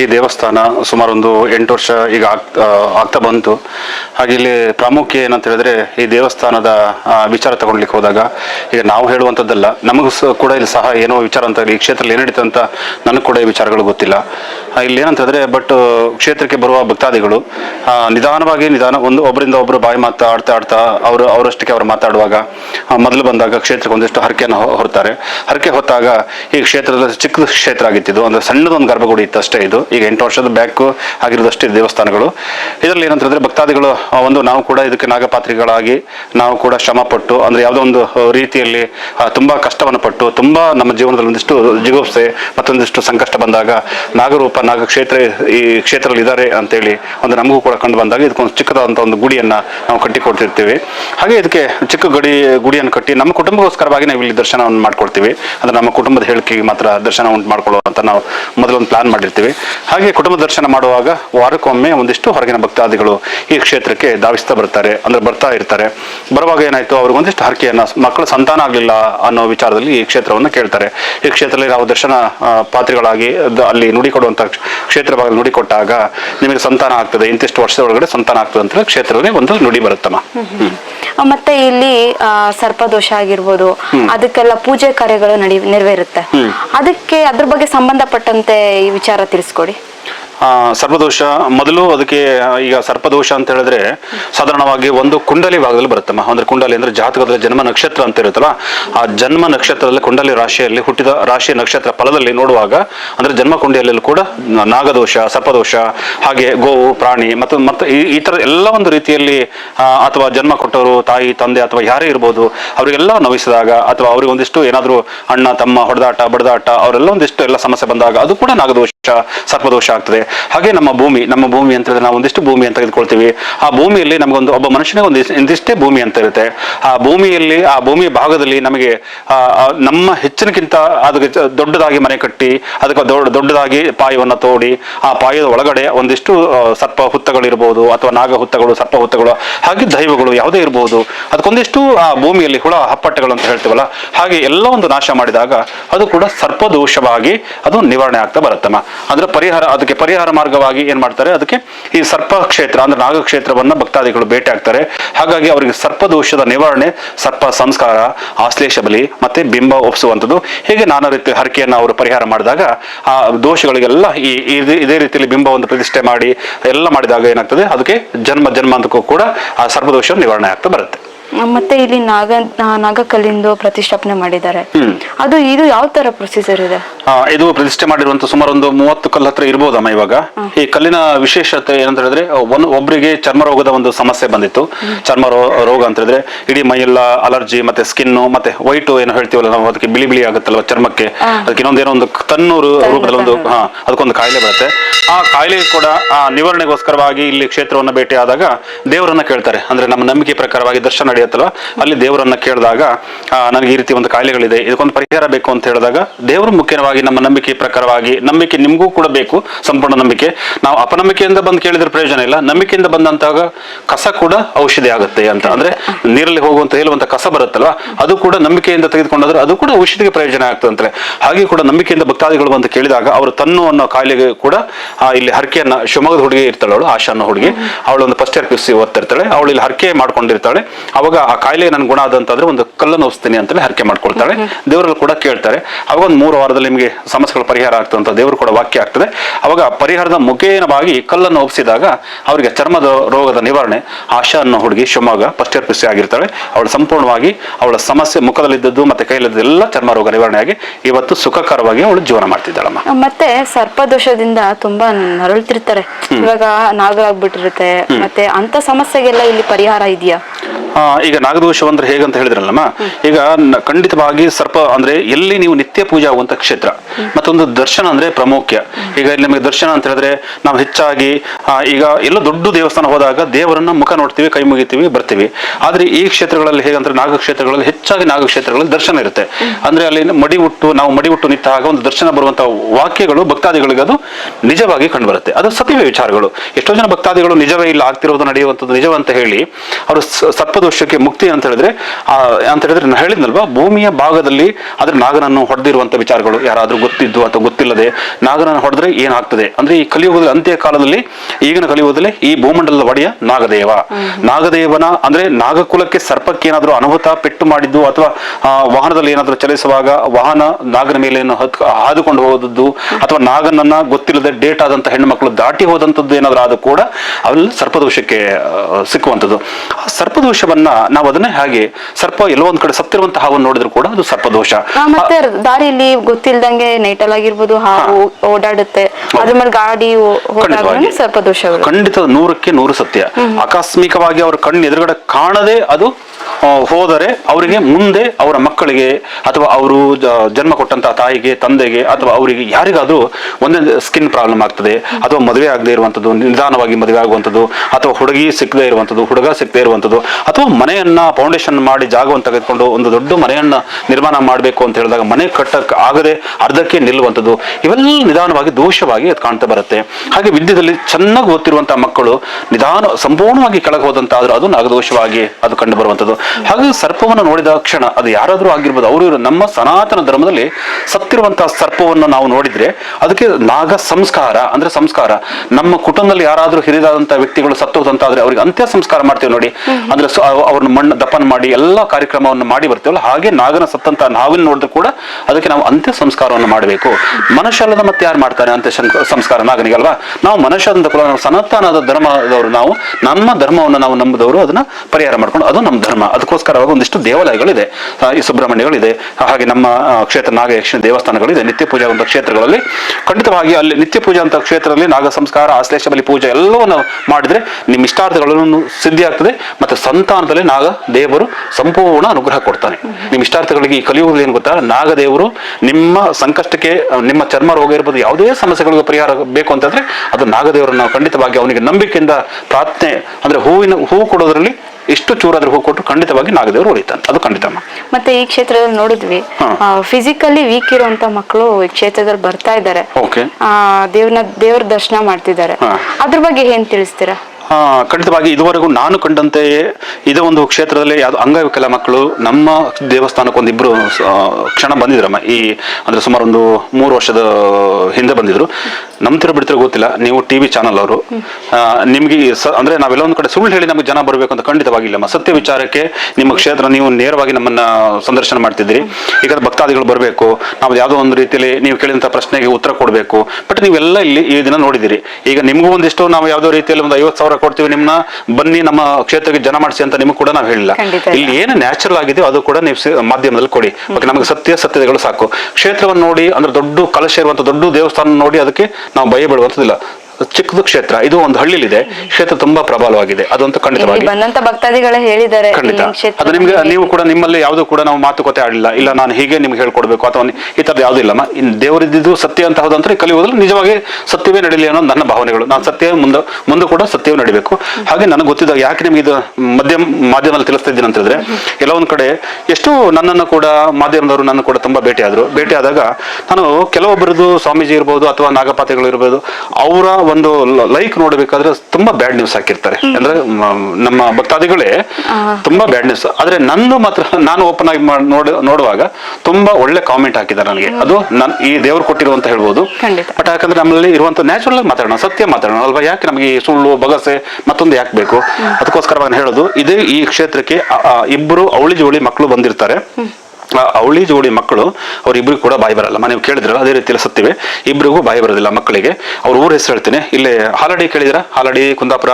ಈ ದೇವಸ್ಥಾನ ಸುಮಾರು ಒಂದು ಎಂಟು ವರ್ಷ ಈಗ ಆಗ್ತಾ ಬಂತು. ಹಾಗೆ ಇಲ್ಲಿ ಪ್ರಾಮುಖ್ಯ ಏನಂತ ಹೇಳಿದ್ರೆ ಈ ದೇವಸ್ಥಾನದ ವಿಚಾರ ತಗೊಳ್ಲಿಕ್ಕೆ ಹೋದಾಗ, ಈಗ ನಾವು ಹೇಳುವಂಥದ್ದಲ್ಲ, ನಮಗೂ ಕೂಡ ಇಲ್ಲಿ ಸಹ ಏನೋ ವಿಚಾರ ಅಂತ, ಈ ಕ್ಷೇತ್ರದಲ್ಲಿ ಏನು ಅಂತ ನನಗೆ ಕೂಡ ಈ ವಿಚಾರಗಳು ಗೊತ್ತಿಲ್ಲ. ಇಲ್ಲಿ ಏನಂತ ಹೇಳಿದ್ರೆ ಬಟ್ ಕ್ಷೇತ್ರಕ್ಕೆ ಬರುವ ಭಕ್ತಾದಿಗಳು ನಿಧಾನವಾಗಿ, ನಿಧಾನ, ಒಂದು ಒಬ್ಬರಿಂದ ಒಬ್ಬರು ಬಾಯಿ ಮಾತಾ ಆಡ್ತಾ ಆಡ್ತಾ ಅವರು, ಅವರಷ್ಟಕ್ಕೆ ಅವರು ಮಾತಾಡುವಾಗ ಮೊದಲು ಬಂದಾಗ ಕ್ಷೇತ್ರಕ್ಕೆ ಒಂದಿಷ್ಟು ಹರಕೆಯನ್ನು ಹೊರತಾರೆ ಹರಕೆ ಹೊತ್ತಾಗ ಈ ಕ್ಷೇತ್ರದ ಚಿಕ್ಕ ಕ್ಷೇತ್ರ ಆಗಿತ್ತಿದ್ದು, ಒಂದು ಸಣ್ಣದೊಂದು ಗರ್ಭಗುಡಿ ಇತ್ತು ಅಷ್ಟೇ ಇದು. ಈಗ ಎಂಟು ವರ್ಷದ ಬ್ಯಾಕ್ ಆಗಿರೋದಷ್ಟೇ ದೇವಸ್ಥಾನಗಳು. ಇದರಲ್ಲಿ ಏನಂತ ಹೇಳಿದ್ರೆ, ಭಕ್ತಾದಿಗಳು ಒಂದು ನಾವು ಕೂಡ ಇದಕ್ಕೆ ನಾಗಪಾತ್ರಿಗಳಾಗಿ, ನಾವು ಕೂಡ ಶ್ರಮ ಪಟ್ಟು ಅಂದ್ರೆ ಯಾವುದೋ ಒಂದು ರೀತಿಯಲ್ಲಿ ತುಂಬಾ ಕಷ್ಟವನ್ನು ಪಟ್ಟು, ತುಂಬಾ ನಮ್ಮ ಜೀವನದಲ್ಲಿ ಒಂದಿಷ್ಟು ಜಿಗುಪ್ಸೆ ಮತ್ತೊಂದಿಷ್ಟು ಸಂಕಷ್ಟ ಬಂದಾಗ ನಾಗರೂಪ ನಾಗ ಕ್ಷೇತ್ರ ಈ ಕ್ಷೇತ್ರದಲ್ಲಿ ಇದ್ದಾರೆ ಅಂತೇಳಿ ಒಂದು ನಮಗೂ ಕೂಡ ಕಂಡು ಬಂದಾಗ ಇದಕ್ಕೊಂದು ಚಿಕ್ಕದಾದಂಥ ಒಂದು ಗುಡಿಯನ್ನು ನಾವು ಕಟ್ಟಿಕೊಡ್ತಿರ್ತೀವಿ. ಹಾಗೆ ಇದಕ್ಕೆ ಚಿಕ್ಕ ಗಡಿ ಗುಡಿಯನ್ನು ಕಟ್ಟಿ ನಮ್ಮ ಕುಟುಂಬಕ್ಕೋಸ್ಕರವಾಗಿ ನಾವು ಇಲ್ಲಿ ದರ್ಶನವನ್ನು ಮಾಡ್ಕೊಡ್ತೀವಿ. ಅಂದರೆ ನಮ್ಮ ಕುಟುಂಬದ ಹೇಳಿಕೆಗೆ ಮಾತ್ರ ದರ್ಶನ ಉಂಟು ಮಾಡ್ಕೊಳ್ಳುವಂತ ನಾವು ಮೊದಲೊಂದು ಪ್ಲಾನ್ ಮಾಡಿರ್ತೀವಿ. ಹಾಗೆ ಕುಟುಂಬ ದರ್ಶನ ಮಾಡುವಾಗ ವಾರಕ್ಕೊಮ್ಮೆ ಒಂದಿಷ್ಟು ಹೊರಗಿನ ಭಕ್ತಾದಿಗಳು ಈ ಕ್ಷೇತ್ರಕ್ಕೆ ಧಾವಿಸ್ತಾ ಬರ್ತಾರೆ, ಅಂದರೆ ಬರ್ತಾ ಇರ್ತಾರೆ. ಬರುವಾಗ ಏನಾಯಿತು, ಅವ್ರಿಗೆ ಒಂದಿಷ್ಟು ಹರಕೆಯನ್ನು ಮಕ್ಕಳ ಸಂತಾನ ಆಗಲಿಲ್ಲ ಅನ್ನೋ ವಿಚಾರದಲ್ಲಿ ಈ ಕ್ಷೇತ್ರವನ್ನು ಕೇಳ್ತಾರೆ. ಈ ಕ್ಷೇತ್ರದಲ್ಲಿ ನಾವು ದರ್ಶನ ಪಾತ್ರೆಗಳಾಗಿ ಅಲ್ಲಿ ನುಡಿ ಕೊಡುವಂತ ಕ್ಷೇತ್ರ ಭಾಗದಲ್ಲಿ ನುಡಿ ಕೊಟ್ಟಾಗ ನಿಮಗೆ ಸಂತಾನ ಆಗ್ತದೆ ಇಂತಿಷ್ಟು ವರ್ಷದ ಒಳಗಡೆ ಸಂತಾನ ಆಗ್ತದೆ ಅಂತ ಕ್ಷೇತ್ರದಲ್ಲಿ ಒಂದು ನುಡಿ ಬರುತ್ತಮ್ಮ. ಮತ್ತೆ ಇಲ್ಲಿ ಸರ್ಪದೋಷ ಆಗಿರ್ಬೋದು ಅದಕ್ಕೆಲ್ಲ ಪೂಜೆ ಕಾರ್ಯಗಳು ನಡಿ ನೆರವೇರುತ್ತೆ. ಅದಕ್ಕೆ ಅದ್ರ ಬಗ್ಗೆ ಸಂಬಂಧಪಟ್ಟಂತೆ ಈ ವಿಚಾರ ತಿಳಿಸ್ಕೊಡಿ. ಸರ್ಪದೋಷ ಮೊದಲು ಅದಕ್ಕೆ ಈಗ ಸರ್ಪದೋಷ ಅಂತ ಹೇಳಿದ್ರೆ ಸಾಧಾರಣವಾಗಿ ಒಂದು ಕುಂಡಲಿ ಭಾಗದಲ್ಲಿ ಬರುತ್ತಮ್ಮ. ಅಂದ್ರೆ ಕುಂಡಲಿ ಅಂದ್ರೆ ಜಾತಕದಲ್ಲಿ ಜನ್ಮ ನಕ್ಷತ್ರ ಅಂತ ಇರುತ್ತಲ್ಲ, ಆ ಜನ್ಮ ನಕ್ಷತ್ರದಲ್ಲಿ ಕುಂಡಲಿ ರಾಶಿಯಲ್ಲಿ ಹುಟ್ಟಿದ ರಾಶಿ ನಕ್ಷತ್ರ ಫಲದಲ್ಲಿ ನೋಡುವಾಗ, ಅಂದ್ರೆ ಜನ್ಮ ಕುಂಡಿಯಲ್ಲಿ ಕೂಡ ನಾಗದೋಷ, ಸರ್ಪದೋಷ, ಹಾಗೆ ಗೋವು, ಪ್ರಾಣಿ, ಮತ್ತು ಮತ್ತೆ ಈ ತರ ಎಲ್ಲ ಒಂದು ರೀತಿಯಲ್ಲಿ ಅಥವಾ ಜನ್ಮ ಕೊಟ್ಟವರು, ತಾಯಿ, ತಂದೆ ಅಥವಾ ಯಾರೇ ಇರ್ಬೋದು, ಅವರಿಗೆಲ್ಲ ನೋವಿಸಿದಾಗ ಅಥವಾ ಅವ್ರಿಗೆ ಒಂದಿಷ್ಟು ಏನಾದರೂ ಅಣ್ಣ, ತಮ್ಮ, ಹೊಡೆದಾಟ, ಬಡದಾಟ, ಅವರೆಲ್ಲ ಒಂದಿಷ್ಟು ಎಲ್ಲ ಸಮಸ್ಯೆ ಬಂದಾಗ ಅದು ಕೂಡ ನಾಗದೋಷ, ಸರ್ಪದೋಷ ಆಗ್ತದೆ. ಹಾಗೆ ನಮ್ಮ ಭೂಮಿ ನಮ್ಮ ಭೂಮಿ ಅಂತ ಹೇಳಿದ್ರೆ ನಾವು ಒಂದಿಷ್ಟು ಭೂಮಿ ಅಂತ ತೆಗೆದುಕೊಳ್ತೀವಿ. ಆ ಭೂಮಿಯಲ್ಲಿ ನಮಗೊಂದು ಒಬ್ಬ ಮನುಷ್ಯನಿಗೆ ಒಂದು ಒಂದಿಷ್ಟೇ ಭೂಮಿ ಅಂತ ಇರುತ್ತೆ. ಆ ಭೂಮಿಯಲ್ಲಿ, ಆ ಭೂಮಿಯ ಭಾಗದಲ್ಲಿ ನಮಗೆ ನಮ್ಮ ಹೆಚ್ಚಿನಕ್ಕಿಂತ ಅದಕ್ಕೆ ದೊಡ್ಡದಾಗಿ ಮನೆ ಕಟ್ಟಿ, ಅದಕ್ಕೆ ದೊಡ್ಡ, ದೊಡ್ಡದಾಗಿ ಪಾಯವನ್ನು ತೋಡಿ, ಆ ಪಾಯದ ಒಳಗಡೆ ಒಂದಿಷ್ಟು ಸರ್ಪ ಹುತ್ತಗಳಿರ್ಬೋದು ಅಥವಾ ನಾಗ ಹುತ್ತಗಳು, ಸರ್ಪ ಹುತ್ತಗಳು, ಹಾಗೆ ದೈವಗಳು ಯಾವುದೇ ಇರಬಹುದು ಅದಕ್ಕೊಂದಿಷ್ಟು, ಆ ಭೂಮಿಯಲ್ಲಿ ಹುಳ, ಹಪ್ಪಟ್ಟೆಗಳು ಅಂತ ಹೇಳ್ತೀವಲ್ಲ, ಹಾಗೆ ಎಲ್ಲ ಒಂದು ನಾಶ ಮಾಡಿದಾಗ ಅದು ಕೂಡ ಸರ್ಪದೋಷವಾಗಿ ಅದು ನಿವಾರಣೆ ಆಗ್ತಾ ಬರುತ್ತಮ್ಮ. ಅಂದ್ರೆ ಪರಿಹಾರ, ಅದಕ್ಕೆ ಪರಿಹಾರ ಮಾರ್ಗವಾಗಿ ಏನ್ ಮಾಡ್ತಾರೆ, ಅದಕ್ಕೆ ಈ ಸರ್ಪ ಕ್ಷೇತ್ರ ಅಂದ್ರೆ ನಾಗ ಕ್ಷೇತ್ರವನ್ನ ಭಕ್ತಾದಿಗಳು ಭೇಟಿ ಆಗ್ತಾರೆ. ಹಾಗಾಗಿ ಅವರಿಗೆ ಸರ್ಪದೋಷದ ನಿವಾರಣೆ, ಸರ್ಪ ಸಂಸ್ಕಾರ, ಆಶ್ಲೇಷ ಬಲಿ ಮತ್ತೆ ಬಿಂಬ ಒಪ್ಪಿಸುವಂಥದ್ದು ಹೀಗೆ ನಾನಾ ರೀತಿ ಹರಕೆಯನ್ನು ಅವರು ಪರಿಹಾರ ಮಾಡಿದಾಗ ಆ ದೋಷಗಳಿಗೆಲ್ಲ ಈ ಇದೇ ರೀತಿಯಲ್ಲಿ ಬಿಂಬವನ್ನು ಪ್ರತಿಷ್ಠೆ ಮಾಡಿ, ಎಲ್ಲ ಮಾಡಿದಾಗ ಏನಾಗ್ತದೆ, ಅದಕ್ಕೆ ಜನ್ಮ, ಜನ್ಮಾಂತಕ್ಕೂ ಕೂಡ ಆ ಸರ್ಪದೋಷ ನಿವಾರಣೆ ಆಗ್ತಾ ಬರುತ್ತೆ. ಮತ್ತೆ ಇಲ್ಲಿ ನಾಗ ನಾಗಕಲ್ಲಿಂದು ಪ್ರತಿಷ್ಠಾಪನೆ ಮಾಡಿದ್ದಾರೆ. ಅದು ಇದು ಯಾವ ತರ ಪ್ರೊಸೀಜರ್ ಇದೆ? ಇದು ಪ್ರತಿಷ್ಠೆ ಮಾಡಿರುವಂತ ಸುಮಾರು ಒಂದು ಮೂವತ್ತು ಕಲ್ಲು ಹತ್ರ ಇರ್ಬೋದಮ್ಮ ಇವಾಗ. ಈ ಕಲ್ಲಿನ ವಿಶೇಷತೆ ಏನಂತ ಹೇಳಿದ್ರೆ ಒಂದು ಒಬ್ಬರಿಗೆ ಚರ್ಮ ರೋಗದ ಒಂದು ಸಮಸ್ಯೆ ಬಂದಿತ್ತು. ಚರ್ಮ ರೋಗ ಅಂತ ಹೇಳಿದ್ರೆ ಇಡೀ ಮೈಯೆಲ್ಲ ಅಲರ್ಜಿ ಮತ್ತೆ ಸ್ಕಿನ್ ಮತ್ತೆ ವೈಟ್ ಏನು ಹೇಳ್ತೀವಲ್ಲ ನಾವು ಅದಕ್ಕೆ ಬಿಳಿ ಬಿಳಿ ಆಗುತ್ತಲ್ವ ಚರ್ಮಕ್ಕೆ? ಅದಕ್ಕೆ ಇನ್ನೊಂದು ಏನೋ ಒಂದು ತನ್ನೂರು ರೂಪದಲ್ಲಿ ಒಂದು ಹಾ ಅದಕ್ಕೊಂದು ಕಾಯಿಲೆ ಬರುತ್ತೆ. ಆ ಕಾಯಿಲೆ ಕೂಡ ಆ ನಿವಾರಣೆಗೋಸ್ಕರವಾಗಿ ಇಲ್ಲಿ ಕ್ಷೇತ್ರವನ್ನ ಭೇಟಿ ಆದಾಗ ದೇವರನ್ನ ಕೇಳ್ತಾರೆ. ಅಂದ್ರೆ ನಮ್ಮ ನಂಬಿಕೆ ಪ್ರಕಾರವಾಗಿ ದರ್ಶನ ನಡೆಯುತ್ತಲ್ವ ಅಲ್ಲಿ ದೇವರನ್ನ ಕೇಳಿದಾಗ ನನಗೆ ಈ ರೀತಿ ಒಂದು ಕಾಯಿಲೆಗಳಿದೆ, ಇದಕ್ಕೊಂದು ಪರಿಹಾರ ಬೇಕು ಅಂತ ಹೇಳಿದಾಗ, ದೇವರು ಮುಖ್ಯವಾಗಿ ನಮ್ಮ ನಂಬಿಕೆ ಪ್ರಕಾರವಾಗಿ, ನಂಬಿಕೆ ನಿಮಗೂ ಕೂಡ ಬೇಕು, ಸಂಪೂರ್ಣ ನಂಬಿಕೆ. ನಾವು ಅಪನಂಬಿಕೆಯಿಂದ ಬಂದು ಕೇಳಿದ್ರೆ ಪ್ರಯೋಜನ ಇಲ್ಲ, ನಂಬಿಕೆಯಿಂದ ಬಂದಂತಾಗ ಕಸ ಕೂಡ ಔಷಧಿ ಆಗುತ್ತೆ ಅಂತ. ಅಂದ್ರೆ ನೀರಲ್ಲಿ ಹೋಗುವಂತ ಹೇಳುವಂತ ಕಸ ಬರುತ್ತಲ್ವಾ, ಅದು ಕೂಡ ನಂಬಿಕೆಯಿಂದ ತೆಗೆದುಕೊಂಡಾದ್ರೆ ಅದು ಕೂಡ ಔಷಧಿಗೆ ಪ್ರಯೋಜನ ಆಗ್ತದಂತೆ ಹಾಗೆ ಕೂಡ ನಂಬಿಕೆಯಿಂದ ಭಕ್ತಾದಿಗಳು ಬಂದು ಕೇಳಿದಾಗ, ಅವರು ತನ್ನು ಅನ್ನೋ ಕಾಯಿಲೆಗೆ ಕೂಡ ಇಲ್ಲಿ ಹರಕೆಯನ್ನ, ಶಿವಮೊಗ್ಗದ ಹುಡುಗಿ ಇರ್ತಾಳೆ ಅವಳು, ಆಶಾ ಅನ್ನೋ ಹುಡುಗಿ. ಅವಳು ಒಂದು ಫಸ್ಟ್ ಇಯರ್ ಪಿ ಸಿ ಓದ್ತಿರ್ತಾಳೆ ಅವಳು ಇಲ್ಲಿ ಹರಕೆ ಮಾಡ್ಕೊಂಡಿರ್ತಾಳೆ. ಅವಾಗ ಆ ಕಾಯಿಲೆ ನನ್ ಗುಣ ಆದಂತಂದ್ರೆ ಒಂದು ಕಲ್ಲನ್ನು ಒಸ್ತೀನಿ ಅಂತೇಳಿ ಹರಕೆ ಮಾಡ್ಕೊಳ್ತಾಳೆ. ದೇವರಲ್ಲಿ ಕೂಡ ಕೇಳ್ತಾರೆ. ಅವಾಗ ಒಂದು ಮೂರು ವಾರದಲ್ಲಿ ನಿಮಗೆ ಸಮಸ್ಯೆಗಳ ಪರಿಹಾರ ಆಗ್ತದಂತ ದೇವರು ಕೂಡ ವಾಕ್ಯ ಆಗ್ತದೆ ಅವಾಗ ಪರಿಹಾರದ ಮುಖೇನವಾಗಿ ಕಲ್ಲನ್ನು ಒಪ್ಪಿಸಿದಾಗ ಅವರಿಗೆ ಚರ್ಮದ ರೋಗದ ನಿವಾರಣೆ ಆಶಾ ಅನ್ನೋ ಹುಡುಗಿ ಶಿವಮೊಗ್ಗ ಫಸ್ಟ್ ಇಯರ್ ಪಿಸಿ ಆಗಿರ್ತಾಳೆ. ಅವಳು ಸಂಪೂರ್ಣವಾಗಿ ಅವಳ ಸಮಸ್ಯೆ ಮುಖದಲ್ಲಿದ್ದದ್ದು ಮತ್ತೆ ಕೈಲಿದ್ದ ಎಲ್ಲ ಚರ್ಮ ರೋಗ ನಿವಾರಣೆಯಾಗಿ ಇವತ್ತು ಸುಖಕರವಾಗಿ ಅವಳು ಜೀವನ ಮಾಡ್ತಿದ್ದಾಳಮ್ಮ. ಮತ್ತೆ ಸರ್ಪದೋಷದಿಂದ ತುಂಬಾ ನರಳ್ತಿರ್ತಾರೆ. ಇವಾಗ ನಾಗರಾಗ್ಬಿಟ್ಟಿರುತ್ತೆ ಮತ್ತೆ ಅಂತ ಸಮಸ್ಯೆಗೆಲ್ಲ ಇಲ್ಲಿ ಪರಿಹಾರ ಇದೆಯಾ? ಈಗ ನಾಗದೋಷ ಅಂದ್ರೆ ಹೇಗಂತ ಹೇಳಿದ್ರಲ್ಲಮ್ಮ? ಈಗ ಖಂಡಿತವಾಗಿ ಸರ್ಪ ಅಂದ್ರೆ ಎಲ್ಲಿ ನೀವು ನಿತ್ಯ ಪೂಜೆ ಆಗುವಂತ ಕ್ಷೇತ್ರ. ಮತ್ತೊಂದು ದರ್ಶನ ಅಂದ್ರೆ ಪ್ರಾಮುಖ್ಯ. ಈಗ ಇಲ್ಲಿ ನಮಗೆ ದರ್ಶನ ಅಂತ ಹೇಳಿದ್ರೆ ನಾವು ಹೆಚ್ಚಾಗಿ ಈಗ ಎಲ್ಲ ದೊಡ್ಡ ದೇವಸ್ಥಾನ ಹೋದಾಗ ದೇವರನ್ನ ಮುಖ ನೋಡ್ತೀವಿ, ಕೈ ಮುಗಿತೀವಿ, ಬರ್ತೀವಿ. ಆದ್ರೆ ಈ ಕ್ಷೇತ್ರಗಳಲ್ಲಿ ಹೇಗಂದ್ರೆ ನಾಗ ಕ್ಷೇತ್ರಗಳಲ್ಲಿ ಹೆಚ್ಚಾಗಿ ನಾಗ ಕ್ಷೇತ್ರಗಳಲ್ಲಿ ದರ್ಶನ ಇರುತ್ತೆ. ಅಂದ್ರೆ ಅಲ್ಲಿ ಮಡಿ ಹುಟ್ಟು, ನಾವು ಮಡಿ ಹುಟ್ಟು ನಿಂತಾಗ ಒಂದು ದರ್ಶನ ಬರುವಂತ ವಾಕ್ಯಗಳು, ಭಕ್ತಾದಿಗಳಿಗೆ ಅದು ನಿಜವಾಗಿ ಕಂಡು ಬರುತ್ತೆ ಅದು ಸತ್ಯವೇ ವಿಚಾರಗಳು ಎಷ್ಟೋ ಜನ ಭಕ್ತಾದಿಗಳು ನಿಜವೇ ಇಲ್ಲ, ಆಗ್ತಿರೋದು ನಡೆಯುವಂಥದ್ದು ನಿಜವಂತ ಹೇಳಿ, ಅವರು ಸ- ಸರ್ಪದೋಷಕ್ಕೆ ಮುಕ್ತಿ ಅಂತ ಹೇಳಿದ್ರೆ ಆ, ಅಂತ ಹೇಳಿದ್ರೆ ನಾನು ಹೇಳಿದ್ನಲ್ವಾ ಭೂಮಿಯ ಭಾಗದಲ್ಲಿ ಅದ್ರ ನಾಗನನ್ನು ಹೊಡೆದಿರುವಂತ ವಿಚಾರಗಳು ಯಾರಾದ್ರೂ ಗೊತ್ತಿದ್ದು ಅಥವಾ ಗೊತ್ತಿಲ್ಲದೆ ನಾಗನನ್ನು ಹೊಡೆದ್ರೆ ಏನಾಗ್ತದೆ? ಅಂದ್ರೆ ಈ ಕಲಿಯುಗದಲ್ಲಿ ಅಂತ್ಯ ಕಾಲದಲ್ಲಿ ಈಗಿನ ಕಲಿಯುಗದಲ್ಲಿ ಈ ಭೂಮಂಡಲದ ಒಡೆಯ ನಾಗದೇವ. ನಾಗದೇವನ ಅಂದ್ರೆ ನಾಗಕುಲಕ್ಕೆ ಸರ್ಪಕ್ಕೆ ಏನಾದ್ರೂ ಅನುಭೂತ ಪೆಟ್ಟು ಮಾಡಿದ್ದು ಅಥವಾ ವಾಹನದಲ್ಲಿ ಏನಾದ್ರೂ ಚಲಿಸುವಾಗ ವಾಹನ ನಾಗನ ಮೇಲೆ ಹಾದುಕೊಂಡು ಹೋದದ್ದು ಅಥವಾ ನಾಗನನ್ನ ಗೊತ್ತಿಲ್ಲದೆ ಡೇಟ್ ಆದಂತ ಹೆಣ್ಣು ಮಕ್ಕಳು ದಾಟಿ ಹೋದಂತದ್ದು ಏನಾದ್ರೂ ಆದ್ರೂ ಕೂಡ ಅಲ್ಲಿ ಸರ್ಪದೋಷಕ್ಕೆ ಸಿಕ್ಕುವಂಥದ್ದು. ಆ ಸರ್ಪದೋಷವನ್ನ ನಾವು ಅದನ್ನ ಹಾಗೆ ಸರ್ಪ ಎಲ್ಲೋ ಒಂದ್ ಕಡೆ ಸತ್ತಿರುವಂತಹ ಹಾವನ್ನು ನೋಡಿದ್ರು ಕೂಡ ಅದು ಸರ್ಪದೋಷ. ದೋಷ ಮತ್ತೆ ದಾರಿಯಲ್ಲಿ ಗೊತ್ತಿಲ್ದಂಗೆ ನೈಟಲ್ ಆಗಿರ್ಬೋದು ಹಾವು ಓಡಾಡುತ್ತೆ. ಅದ್ರ ಮೇಲೆ ಗಾಡಿ ಸರ್ಪದೋಷ. ಖಂಡಿತ ನೂರಕ್ಕೆ ನೂರು ಸತ್ಯ. ಆಕಸ್ಮಿಕವಾಗಿ ಅವ್ರ ಕಣ್ಣು ಎದುರುಗಡೆ ಕಾಣದೆ ಅದು ಹೋದರೆ ಅವರಿಗೆ ಮುಂದೆ ಅವರ ಮಕ್ಕಳಿಗೆ ಅಥವಾ ಅವರು ಜನ್ಮ ಕೊಟ್ಟಂತಹ ತಾಯಿಗೆ, ತಂದೆಗೆ ಅಥವಾ ಅವರಿಗೆ ಯಾರಿಗಾದ್ರೂ ಒಂದೇ ಸ್ಕಿನ್ ಪ್ರಾಬ್ಲಮ್ ಆಗ್ತದೆ. ಅಥವಾ ಮದುವೆ ಆಗದೆ ಇರುವಂಥದ್ದು ನಿಧಾನವಾಗಿ ಮದುವೆ ಆಗುವಂಥದ್ದು ಅಥವಾ ಹುಡುಗಿ ಸಿಕ್ಕದೇ ಇರುವಂಥದ್ದು ಹುಡುಗ ಸಿಕ್ಕದೇ ಇರುವಂಥದ್ದು ಅಥವಾ ಮನೆಯನ್ನ ಫೌಂಡೇಶನ್ ಮಾಡಿ ಜಾಗವನ್ನು ತೆಗೆದುಕೊಂಡು ಒಂದು ದೊಡ್ಡ ಮನೆಯನ್ನ ನಿರ್ಮಾಣ ಮಾಡಬೇಕು ಅಂತ ಹೇಳಿದಾಗ ಮನೆ ಕಟ್ಟಕ್ಕೆ ಆಗದೆ ಅರ್ಧಕ್ಕೆ ನಿಲ್ಲುವಂಥದ್ದು ಇವೆಲ್ಲ ನಿಧಾನವಾಗಿ ದೋಷವಾಗಿ ಅದು ಕಾಣ್ತಾ ಬರುತ್ತೆ. ಹಾಗೆ ವಿದ್ಯೆಯಲ್ಲಿ ಚೆನ್ನಾಗಿ ಓದ್ತಿರುವಂತಹ ಮಕ್ಕಳು ನಿಧಾನ, ಸಂಪೂರ್ಣವಾಗಿ ಕೆಳಗೆ ಹೋದಂತಾದ್ರೂ ಅದು ನಾಗದೋಷವಾಗಿ ಅದು ಕಂಡು ಬರುವಂಥದ್ದು ಹಾಗೆ ಸರ್ಪವನ್ನು ನೋಡಿದ ಕ್ಷಣ ಅದು ಯಾರಾದರೂ ಆಗಿರ್ಬೋದು, ಅವರು ಇವರು ನಮ್ಮ ಸನಾತನ ಧರ್ಮದಲ್ಲಿ ಸತ್ತಿರುವಂತಹ ಸರ್ಪವನ್ನು ನಾವು ನೋಡಿದ್ರೆ ಅದಕ್ಕೆ ನಾಗ ಸಂಸ್ಕಾರ ಅಂದ್ರೆ ಸಂಸ್ಕಾರ. ನಮ್ಮ ಕುಟುಂಬದಲ್ಲಿ ಯಾರಾದರೂ ಹಿರಿದಾದಂತಹ ವ್ಯಕ್ತಿಗಳು ಸತ್ತು ಹೋದಂತಾದ್ರೆ ಅವ್ರಿಗೆ ಅಂತ್ಯ ಸಂಸ್ಕಾರ ಮಾಡ್ತೀವಿ ನೋಡಿ. ಅಂದ್ರೆ ಅವ್ರನ್ನ ಮಣ್ಣು ದಪನ ಮಾಡಿ ಎಲ್ಲ ಕಾರ್ಯಕ್ರಮವನ್ನು ಮಾಡಿ ಬರ್ತೇವಲ್ಲ, ಹಾಗೆ ನಾಗನ ಸತ್ತಂತ ನಾವಿನ ನೋಡಿದ್ರು ಕೂಡ ಅದಕ್ಕೆ ನಾವು ಅಂತ್ಯ ಸಂಸ್ಕಾರವನ್ನು ಮಾಡಬೇಕು. ಮನುಷ್ಯ ಅಲ್ಲದ ಮತ್ತೆ ಯಾರು ಮಾಡ್ತಾರೆ ಅಂತ್ಯ ಸಂಸ್ಕಾರ ನಾಗನಿಗೆ ಅಲ್ವಾ? ನಾವು ಮನುಷ್ಯ ಅಂತ ಕೂಡ ನಾವು ಧರ್ಮದವರು ನಾವು, ನಮ್ಮ ಧರ್ಮವನ್ನು ನಾವು ನಂಬಿದವರು, ಅದನ್ನ ಪರಿಹಾರ ಮಾಡ್ಕೊಂಡು ಅದು ನಮ್ಮ ಧರ್ಮ. ಅದಕ್ಕೋಸ್ಕರವಾಗಿ ಒಂದಿಷ್ಟು ದೇವಾಲಯಗಳಿದೆ. ಈ ಸುಬ್ರಹ್ಮಣ್ಯಗಳಿದೆ. ಹಾಗೆ ನಮ್ಮ ಕ್ಷೇತ್ರ ನಾಗಯಕ್ಷಿಣ ದೇವಸ್ಥಾನಗಳಿದೆ. ನಿತ್ಯ ಪೂಜೆ ಅಂತ ಕ್ಷೇತ್ರಗಳಲ್ಲಿ. ಖಂಡಿತವಾಗಿ ಅಲ್ಲಿ ನಿತ್ಯ ಪೂಜೆ ಅಂತ ಕ್ಷೇತ್ರದಲ್ಲಿ ನಾಗ ಸಂಸ್ಕಾರ, ಆಶ್ಲೇಷ, ಬಲಿ ಪೂಜೆ ಎಲ್ಲವನ್ನು ಮಾಡಿದ್ರೆ ನಿಮ್ಮ ಇಷ್ಟಾರ್ಥಗಳನ್ನು ಸಿದ್ಧಿ ಆಗ್ತದೆ ಮತ್ತೆ ಸಂತಾನದಲ್ಲಿ ನಾಗ ದೇವರು ಸಂಪೂರ್ಣ ಅನುಗ್ರಹ ಕೊಡ್ತಾನೆ. ನಿಮ್ಮ ಇಷ್ಟಾರ್ಥಗಳಿಗೆ ಈ ಕಲಿಯುಗದಲ್ಲಿ ಏನು ಗೊತ್ತಾ? ನಾಗದೇವರು ನಿಮ್ಮ ಸಂಕಷ್ಟಕ್ಕೆ ನಿಮ್ಮ ಚರ್ಮ ರೋಗ ಇರ್ಬೋದು, ಯಾವುದೇ ಸಮಸ್ಯೆಗಳಿಗೆ ಪರಿಹಾರ ಬೇಕು ಅಂತಂದ್ರೆ ಅದು ನಾಗದೇವರನ್ನು ಖಂಡಿತವಾಗಿ ಅವನಿಗೆ ನಂಬಿಕೆಯಿಂದ ಪ್ರಾರ್ಥನೆ, ಅಂದ್ರೆ ಹೂವಿನ ಹೂವು ಕೊಡೋದ್ರಲ್ಲಿ ಎಷ್ಟು ಚೂರಾದ್ರೂ ಕೊಟ್ಟು ಖಂಡಿತವಾಗಿ ನಾಗದೇವರು ಉಳಿತಾನೆ ಅದು ಖಂಡಿತ ಮತ್ತೆ ಈ ಕ್ಷೇತ್ರದಲ್ಲಿ ನೋಡಿದ್ವಿ. ಫಿಸಿಕಲಿ ವೀಕ್ ಇರುವಂತ ಮಕ್ಕಳು ಈ ಕ್ಷೇತ್ರದಲ್ಲಿ ಬರ್ತಾ ಇದ್ದಾರೆ. ದೇವ್ರನ್ನ ದೇವ್ರ ದರ್ಶನ ಮಾಡ್ತಿದ್ದಾರೆ. ಅದ್ರ ಬಗ್ಗೆ ಏನ್ ತಿಳಿಸ್ತೀರಾ? ಖಂಡಿತವಾಗಿ ಇದುವರೆಗೂ ನಾನು ಕಂಡಂತೆಯೇ ಇದೇ ಒಂದು ಕ್ಷೇತ್ರದಲ್ಲಿ ಯಾವುದು ಅಂಗವಿಕಲ ಮಕ್ಕಳು ನಮ್ಮ ದೇವಸ್ಥಾನಕ್ಕೆ ಒಂದಿಬ್ಬರು ಕ್ಷಣ ಬಂದಿದ್ರಮ್ಮ ಈ, ಅಂದ್ರೆ ಸುಮಾರು ಒಂದು ಮೂರು ವರ್ಷದ ಹಿಂದೆ ಬಂದಿದ್ರು. ನಂತರ ಬಿಡ್ತಿರೋ ಗೊತ್ತಿಲ್ಲ. ನೀವು ಟಿವಿ ಚಾನಲ್ ಅವರು. ನಿಮಗೆ ಸ- ಅಂದ್ರೆ ನಾವೆಲ್ಲ ಒಂದು ಕಡೆ ಸುಳ್ಳು ಹೇಳಿ ನಮಗೆ ಜನ ಬರಬೇಕು ಅಂತ ಖಂಡಿತವಾಗಿಲ್ಲಮ್ಮ ಸತ್ಯ ವಿಚಾರಕ್ಕೆ ನಿಮ್ಮ ಕ್ಷೇತ್ರ ನೀವು ನೇರವಾಗಿ ನಮ್ಮನ್ನ ಸಂದರ್ಶನ ಮಾಡ್ತಿದ್ದೀರಿ. ಈಗ ಭಕ್ತಾದಿಗಳು ಬರಬೇಕು. ನಾವು ಯಾವುದೋ ಒಂದು ರೀತಿಯಲ್ಲಿ ನೀವು ಕೇಳಿದಂಥ ಪ್ರಶ್ನೆಗೆ ಉತ್ತರ ಕೊಡಬೇಕು. ಬಟ್ ನೀವೆಲ್ಲ ಇಲ್ಲಿ ಈ ದಿನ ನೋಡಿದಿರಿ ಈಗ ನಿಮಗೂ ಒಂದಿಷ್ಟು ನಾವು ಯಾವುದೋ ರೀತಿಯಲ್ಲಿ ಒಂದು ಐವತ್ತು ಸಾವಿರ ಕೊಡ್ತೀವಿ ನಿಮ್ನ ಬನ್ನಿ ನಮ್ಮ ಕ್ಷೇತ್ರಕ್ಕೆ ಜನ ಮಾಡಿಸಿ ಅಂತ ನಿಮ್ಗೆ ಕೂಡ ನಾವು ಹೇಳಿಲ್ಲ. ಇಲ್ಲಿ. ಏನು ನ್ಯಾಚುರಲ್ ಆಗಿದೆಯೋ ಅದು ಕೂಡ ನೀವು ಮಾಧ್ಯಮದಲ್ಲಿ ಕೊಡಿ. ಓಕೆ ನಮಗೆ ಸತ್ಯ ಸತ್ಯತೆಗಳು ಸಾಕು. ಕ್ಷೇತ್ರವನ್ನು ನೋಡಿ ಅಂದ್ರೆ ದೊಡ್ಡ ಕಲಶ ಇರುವಂತ ದೊಡ್ಡ ದೇವಸ್ಥಾನ ನೋಡಿ ಅದಕ್ಕೆ ನಾವು ಭಯ ಬೀಳುವಂಥದ್ದಿಲ್ಲ ಚಿಕ್ಕದು ಕ್ಷೇತ್ರ ಇದು ಒಂದು ಹಳ್ಳಿಲಿದೆ. ಕ್ಷೇತ್ರ ತುಂಬಾ ಪ್ರಬಲವಾಗಿದೆ. ಅದಂತೂ ಖಂಡಿತವಾಗಿ ಬಂದಂತ ಭಕ್ತಾದಿಗಳೇ ಹೇಳಿದ್ದಾರೆ ಖಂಡಿತ. ಅದು ನಿಮ್ಗೆ ನೀವು ಕೂಡ ನಿಮ್ಮಲ್ಲಿ ಯಾವ್ದು ಕೂಡ ನಾವು ಮಾತುಕತೆ ಆಡಲಿಲ್ಲ ಇಲ್ಲ ನಾನು ಹೀಗೆ ನಿಮ್ಗೆ ಹೇಳ್ಕೊಡ್ಬೇಕು ಅಥವಾ ಈ ತರದ್ದು ಯಾವ್ದು ಇಲ್ಲಮ್ಮ ಇನ್ ದೇವರಿದ್ದು ಸತ್ಯ ಅಂತ ಹೌದಂದ್ರೆ ಕಲಿಯುವುದ್ರಲ್ಲಿ ನಿಜವಾಗಿ ಸತ್ಯವೇ ನಡೀಲಿ ಅನ್ನೋ ನನ್ನ ಭಾವನೆಗಳು. ನಾನು ಸತ್ಯ ಮುಂದೆ ಮುಂದೆ ಕೂಡ ಸತ್ಯವೇ ನಡಿಬೇಕು. ಹಾಗೆ ನನಗೆ ಗೊತ್ತಿದ್ದ ಯಾಕೆ ನಿಮ್ಗೆ ಇದು ಮಧ್ಯ ಮಾಧ್ಯಮದಲ್ಲಿ ತಿಳಿಸ್ತಾ ಇದ್ದೀನಿ ಅಂತ ಹೇಳಿದ್ರೆ ಎಲ್ಲ ಒಂದ್ ಕಡೆ ಎಷ್ಟು ನನ್ನನ್ನು ಕೂಡ ಮಾಧ್ಯಮದವರು ನನ್ನ ಕೂಡ ತುಂಬಾ ಭೇಟಿ ಆದ್ರು ಭೇಟಿ ಆದಾಗ ನಾನು ಕೆಲವೊಬ್ಬರದು ಸ್ವಾಮೀಜಿ ಇರ್ಬೋದು ಅಥವಾ ನಾಗಪಾತೆಗಳು ಇರ್ಬೋದು ಅವರ ಒಂದು ಲೈಕ್ ನೋಡಬೇಕಾದ್ರೆ ತುಂಬಾ ಬ್ಯಾಡ್ ನ್ಯೂಸ್ ಹಾಕಿರ್ತಾರೆ. ಅಂದ್ರೆ ನಮ್ಮ ಭಕ್ತಾದಿಗಳೇ ತುಂಬಾ ಬ್ಯಾಡ್ ನ್ಯೂಸ್ ಆದ್ರೆ ನಂದು ಮಾತ್ರ ನಾನು ಓಪನ್ ಆಗಿ ನೋಡುವಾಗ ತುಂಬಾ ಒಳ್ಳೆ ಕಾಮೆಂಟ್ ಹಾಕಿದ್ದಾರೆ ನನಗೆ. ಅದು ನನ್ ಈ ದೇವ್ರು ಕೊಟ್ಟಿರುವಂತ ಹೇಳ್ಬೋದು. ಖಂಡಿತ. ಬಟ್ ಯಾಕಂದ್ರೆ ನಮ್ಮಲ್ಲಿ ಇರುವಂತ ನ್ಯಾಚುರಲ್ ಆಗಿ ಮಾತಾಡೋಣ ಸತ್ಯ ಮಾತಾಡೋಣ ಅಲ್ವಾ? ಯಾಕೆ ನಮಗೆ ಈ ಸುಳ್ಳು ಬಗಸೆ ಮತ್ತೊಂದು ಯಾಕೆ ಬೇಕು? ಅದಕ್ಕೋಸ್ಕರ ನಾನು ಹೇಳೋದು ಇದೇ ಈ ಕ್ಷೇತ್ರಕ್ಕೆ ಇಬ್ಬರು ಅವಳಿ ಜೋಳಿ ಮಕ್ಕಳು ಬಂದಿರ್ತಾರೆ. ಅವಳಿ ಜೋಡಿ ಮಕ್ಕಳು ಅವರಿಬ್ಬರಿಗೂ ಕೂಡ ಬಾಯಿ ಬರಲ್ಲ. ನೀವು ಕೇಳಿದ್ರಲ್ಲ ಅದೇ ರೀತಿಯಲ್ಲಿ ಸತ್ತಿವೆ. ಇಬ್ರಿಗೂ ಬಾಯಿ ಬರೋದಿಲ್ಲ ಮಕ್ಕಳಿಗೆ. ಅವ್ರ ಊರ ಹೆಸರು ಹೇಳ್ತೀನಿ. ಇಲ್ಲಿ ಹಾಲಡಿ ಕೇಳಿದ್ರ ಹಾಲಡಿ ಕುಂದಾಪುರ.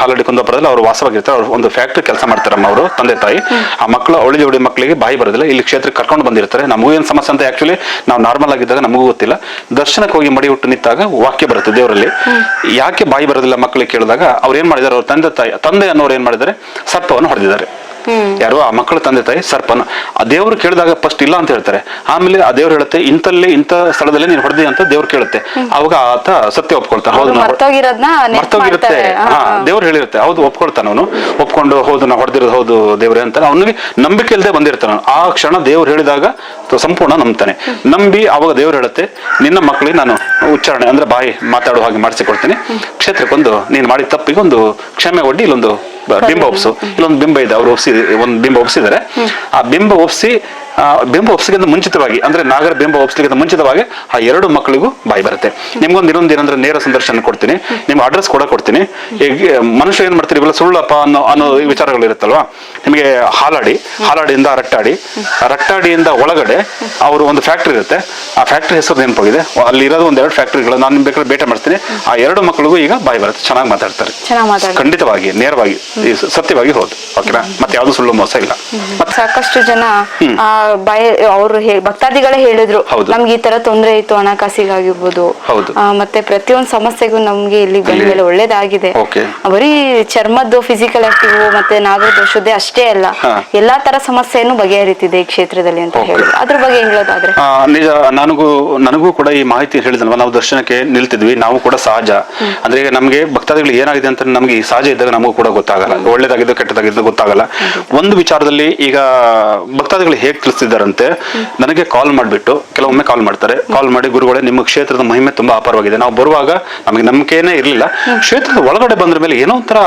ಹಾಲಡಿ ಕುಂದಾಪುರದಲ್ಲಿ ಅವರು ವಾಸವಾಗಿರ್ತಾರೆ. ಅವ್ರು ಒಂದು ಫ್ಯಾಕ್ಟ್ರಿ ಕೆಲಸ ಮಾಡ್ತಾರಮ್ಮ ಅವರು ತಂದೆ ತಾಯಿ. ಆ ಮಕ್ಕಳು ಅವಳಿ ಜೋಡಿ ಮಕ್ಕಳಿಗೆ ಬಾಯಿ ಬರೋದಿಲ್ಲ. ಇಲ್ಲಿ ಕ್ಷೇತ್ರಕ್ಕೆ ಕರ್ಕೊಂಡು ಬಂದಿರ್ತಾರೆ. ನಮಗೂ ಏನು ಸಮಸ್ಯೆ ಅಂತ ಆಕ್ಚುಲಿ ನಾವು ನಾರ್ಮಲ್ ಆಗಿದ್ದಾಗ ನಮಗೂ ಗೊತ್ತಿಲ್ಲ. ದರ್ಶನಕ್ಕೆ ಹೋಗಿ ಮಡಿ ಹುಟ್ಟು ನಿಂತಾಗ ವಾಕ್ಯ ಬರುತ್ತೆ ದೇವರಲ್ಲಿ. ಯಾಕೆ ಬಾಯಿ ಬರೋದಿಲ್ಲ ಮಕ್ಕಳಿಗೆ ಕೇಳಿದಾಗ ಅವ್ರು ಏನ್ ಮಾಡಿದ್ದಾರೆ? ಅವ್ರ ತಂದೆ ತಾಯಿ ತಂದೆ ಅನ್ನೋರು ಏನ್ ಮಾಡಿದ್ದಾರೆ? ಸರ್ಪವನ್ನು ಹೊಡೆದಿದ್ದಾರೆ. ಯಾರು ಆ ಮಕ್ಕಳ ತಂದೆ ತಾಯಿ ಸರ್ಪನ ಆ ದೇವ್ರು ಕೇಳಿದಾಗ ಫಸ್ಟ್ ಇಲ್ಲ ಅಂತ ಹೇಳ್ತಾರೆ. ಆಮೇಲೆ ಆ ದೇವ್ರು ಹೇಳುತ್ತೆ ಇಂತಲ್ಲಿ ಇಂತ ಸ್ಥಳದಲ್ಲಿ ನೀನು ಹೊಡೆದಿ ಅಂತ ದೇವ್ರು ಕೇಳುತ್ತೆ. ಅವಾಗ ಆತ ಸತ್ಯ ಒಪ್ಕೊಳ್ತಾನೆ. ಹೌದು ಮರ್ತೋಗಿರುತ್ತೆ. ಹಾ. ದೇವ್ರು ಹೇಳಿರುತ್ತೆ ಹೌದು ಒಪ್ಕೊಳ್ತಾನ ಅವನು. ಒಪ್ಕೊಂಡು ಹೌದು ನಾ ಹೊಡೆದಿರೋದು ಹೌದು ದೇವ್ರೆ ಅಂತ. ಅವನಿಗೆ ನಂಬಿಕೆ ಇಲ್ಲದೆ ಬಂದಿರ್ತಾನ ಆ ಕ್ಷಣ ದೇವ್ರು ಹೇಳಿದಾಗ ಸಂಪೂರ್ಣ ನಂಬ್ತಾನೆ. ನಂಬಿ ಅವಾಗ ದೇವ್ರು ಹೇಳುತ್ತೆ, ನಿನ್ನ ಮಕ್ಕಳಿಗೆ ನಾನು ಉಚ್ಚಾರಣೆ ಅಂದ್ರೆ ಬಾಯಿ ಮಾತಾಡೋ ಹಾಗೆ ಮಾಡಿಸಿಕೊಡ್ತೀನಿ. ಕ್ಷೇತ್ರಕ್ಕೊಂದು ನೀನು ಮಾಡಿದ ತಪ್ಪಿಗೆ ಒಂದು ಕ್ಷಮೆ ಒಡ್ಡಿ ಇಲ್ಲೊಂದು ಬಿಂಬ ಒಪ್ಸು. ಇಲ್ಲೊಂದು ಬಿಂಬ ಇದೆ, ಅವ್ರು ಒಪ್ಸಿ ಒಂದು ಬಿಂಬ ಒಪ್ಸಿದ್ದಾರೆ. ಆ ಬಿಂಬ ಒಪ್ಸಿ ಬಿಂಬ ಒಪ್ಸಿಗಿಂತ ಮುಂಚಿತವಾಗಿ ಅಂದ್ರೆ ನಾಗರ ಬಿಂಬ ಒಪ್ಸ್ಲಿಕ್ಕಿಂತ ಮುಂಚಿತವಾಗಿ ಆ ಎರಡು ಮಕ್ಕಳಿಗೂ ಬಾಯಿ ಬರುತ್ತೆ. ನಿಮ್ಗೊಂದು ಇನ್ನೊಂದು ಏನಂದ್ರೆ ನೇರ ಸಂದರ್ಶನ ಕೊಡ್ತೀನಿ. ನಿಮ್ಮ ಅಡ್ರೆಸ್ ಕೂಡ ಕೊಡ್ತೀನಿ. ಈಗ ಮನುಷ್ಯ ಏನ್ ಮಾಡ್ತೀರಿ? ಇವೆಲ್ಲ ಸುಳ್ಳಪ್ಪ ಅನ್ನೋ ಅನ್ನೋ ವಿಚಾರಗಳು ಇರುತ್ತಲ್ವಾ? ನಿಮಗೆ ಹಾಲಾಡಿ ಹಾಲಾಡಿಯಿಂದ ರಟ್ಟಾಡಿ ರಟ್ಟಾಡಿಯಿಂದ ಒಳಗಡೆ ಅವರು ಒಂದು ಫ್ಯಾಕ್ಟ್ರಿ ಇರುತ್ತೆ. ಆ ಫ್ಯಾಕ್ಟ್ರಿ ಹೆಸರು ನೆನಪಾಗಿದೆ. ಅಲ್ಲಿ ಇರೋದು ಒಂದ್ ಎರಡು ಫ್ಯಾಕ್ಟ್ರಿಗಳು ನಾನು ನಿಮ್ ಬೇಕಾದ್ರೆ ಭೇಟಿ ಮಾಡ್ತೀನಿ. ಆ ಎರಡು ಮಕ್ಕಳಿಗೂ ಈಗ ಬಾಯಿ ಬರುತ್ತೆ. ಚೆನ್ನಾಗಿ ಮಾತಾಡ್ತಾರೆ. ಖಂಡಿತವಾಗಿ ನೇರವಾಗಿ ಸತ್ಯವಾಗಿ ಹೌದು. ಓಕೆನಾ? ಮತ್ತೆ ಯಾವ್ದು ಸುಳ್ಳು ಮೋಸ ಇಲ್ಲ. ಸಾಕಷ್ಟು ಜನ ಆ, ಭಯ ಅವರು ಭಕ್ತಾದಿಗಳೇ ಹೇಳಿದ್ರು. ನಮ್ಗೆ ಈ ತರ ತೊಂದರೆ ಇತ್ತು ಹಣಕಾಸಿಗಾಗಿರ್ಬೋದು. ಹೌದು. ಮತ್ತೆ ಪ್ರತಿಯೊಂದು ಸಮಸ್ಯೆಗೂ ನಮ್ಗೆ ಇಲ್ಲಿ ಬಂದ ಮೇಲೆ ಒಳ್ಳೇದಾಗಿದೆ. ಬರೀ ಚರ್ಮದ್ದು ಫಿಸಿಕಲ್ ಆಕ್ಟಿವ್ ಮತ್ತೆ ನಾಗದೋಷದ್ದೇ ಅಷ್ಟೇ ಅಲ್ಲ ಎಲ್ಲಾ ತರ ಸಮಸ್ಯೆಯನ್ನು ಬಗೆಹರಿತಿದೆ ಈ ಕ್ಷೇತ್ರದಲ್ಲಿ ಅಂತ ಹೇಳಿ ಹೇಳಿದ್ರು. ಅದ್ರ ಬಗ್ಗೆ ಹೇಳೋದಾದ್ರೆ. ನಿಜ ನನಗೂ ನನಗೂ ಕೂಡ ಈ ಮಾಹಿತಿ ಹೇಳಿದಲ್ವ ನಾವು ದರ್ಶನಕ್ಕೆ ನಿಲ್ತಿದ್ವಿ ನಾವು ಕೂಡ ಸಹಜ. ಅಂದ್ರೆ ಈಗ ನಮಗೆ ಭಕ್ತಾದಿಗಳು ಏನಾಗಿದೆ ಅಂತ ನಮ್ಗೆ ಈ ಸಹಜ ಇದ್ದಾಗ ನಮಗೂ ಕೂಡ ಗೊತ್ತಾಗಲ್ಲ. ಒಳ್ಳೇದಾಗಿದ್ದು ಕೆಟ್ಟದಾಗಿದ್ದು ಗೊತ್ತಾಗಲ್ಲ. ಒಂದು ವಿಚಾರದಲ್ಲಿ ಈಗ ಭಕ್ತಾದಿಗಳು ಹೇಗೆ ತಿಳಿಸ್ತಿದ್ದಾರಂತೆ. ನನಗೆ ಕಾಲ್ ಮಾಡಿಬಿಟ್ಟು, ಕೆಲವೊಮ್ಮೆ ಕಾಲ್ ಮಾಡ್ತಾರೆ. ಕಾಲ್ ಮಾಡಿ, ಗುರುಗಳೇ, ನಿಮ್ಮ ಕ್ಷೇತ್ರದ ಮಹಿಮೆ ತುಂಬಾ ಅಪಾರವಾಗಿದೆ. ನಾವು ಬರುವಾಗ ನಮಗೆ ನಂಬಿಕೆನೇ ಇರಲಿಲ್ಲ. ಕ್ಷೇತ್ರದ ಒಳಗಡೆ ಬಂದ್ರ ಮೇಲೆ ಏನೋ ಒಂಥರ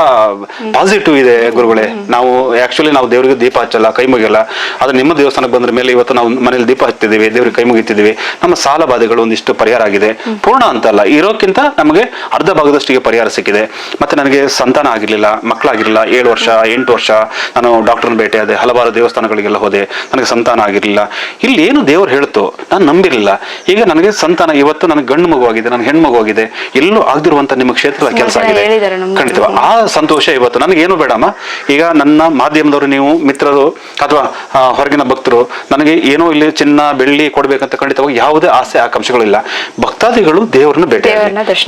ಪಾಸಿಟಿವ್ ಇದೆ, ಗುರುಗಳೇ. ನಾವು ಆಕ್ಚುಲಿ ನಾವು ದೇವರಿಗೆ ದೀಪ ಹಚ್ಚಲ್ಲ, ಕೈ ಮುಗಿಯಲ್ಲ. ಆದ್ರೆ ನಿಮ್ಮ ದೇವಸ್ಥಾನಕ್ಕೆ ಬಂದ್ರ ಮೇಲೆ ಇವತ್ತು ನಾವು ಮನೇಲಿ ದೀಪ ಹಚ್ತಿದ್ದೀವಿ, ದೇವ್ರಿಗೆ ಕೈ ಮುಗಿತಿದ್ದೀವಿ. ನಮ್ಮ ಸಾಲ ಬಾಧೆಗಳು ಒಂದಿಷ್ಟು ಪರಿಹಾರ ಆಗಿದೆ. ಪೂರ್ಣ ಅಂತಲ್ಲ ಇರೋಕ್ಕಿಂತ ನಮಗೆ ಅರ್ಧ ಭಾಗದಷ್ಟಿಗೆ ಪರಿಹಾರ ಸಿಕ್ಕಿದೆ. ಮತ್ತೆ ನನಗೆ ಸಂತಾನ ಆಗಿರ್ಲಿಲ್ಲ, ಮಕ್ಕಳಾಗಿರ್ಲಿಲ್ಲ. ಏಳು ವರ್ಷ, ಎಂಟು ವರ್ಷ ನಾನು ಡಾಕ್ಟರ್ನ ಭೇಟಿ ಆದೆ ಹಲವಾರು ದೇವಸ್ಥಾನಗಳಿಗೆಲ್ಲ ಹೋದೆ. ನನಗೆ ಸಂತಾನ ಸಂತಾನ ಆಗಿರಲಿಲ್ಲ. ಇಲ್ಲಿ ಏನು ದೇವ್ರು ಹೇಳ್ತು ನಾನು ನಂಬಿರಲಿಲ್ಲ. ಈಗ ನನಗೆ ಸಂತಾನ ಇವತ್ತು ನನಗೆ ಗಂಡು ಆಗಿದೆ ನನಗೆ ಹೆಣ್ಣು ಆಗಿದೆ ಎಲ್ಲೂ ಆಗದಿರುವಂತ ನಿಮ್ಮ ಕ್ಷೇತ್ರದ ಕೆಲಸ ಆಗಿದೆ. ಖಂಡಿತ. ಆ ಸಂತೋಷ ಇವತ್ತು. ನನಗೇನು ಬೇಡಮ್ಮ? ಈಗ ನನ್ನ ಮಾಧ್ಯಮದವರು ನೀವು ಮಿತ್ರರು ಅಥವಾ ಹೊರಗಿನ ಭಕ್ತರು ನನಗೆ ಏನೋ ಇಲ್ಲಿ ಚಿನ್ನ ಬೆಳ್ಳಿ ಕೊಡ್ಬೇಕಂತ ಖಂಡಿತವಾಗಿ ಯಾವುದೇ ಆಸೆ ಆಕಾಂಕ್ಷೆಗಳಿಲ್ಲ ಭಕ್ತಾದಿಗಳು ದೇವರನ್ನು ಭೇಟಿ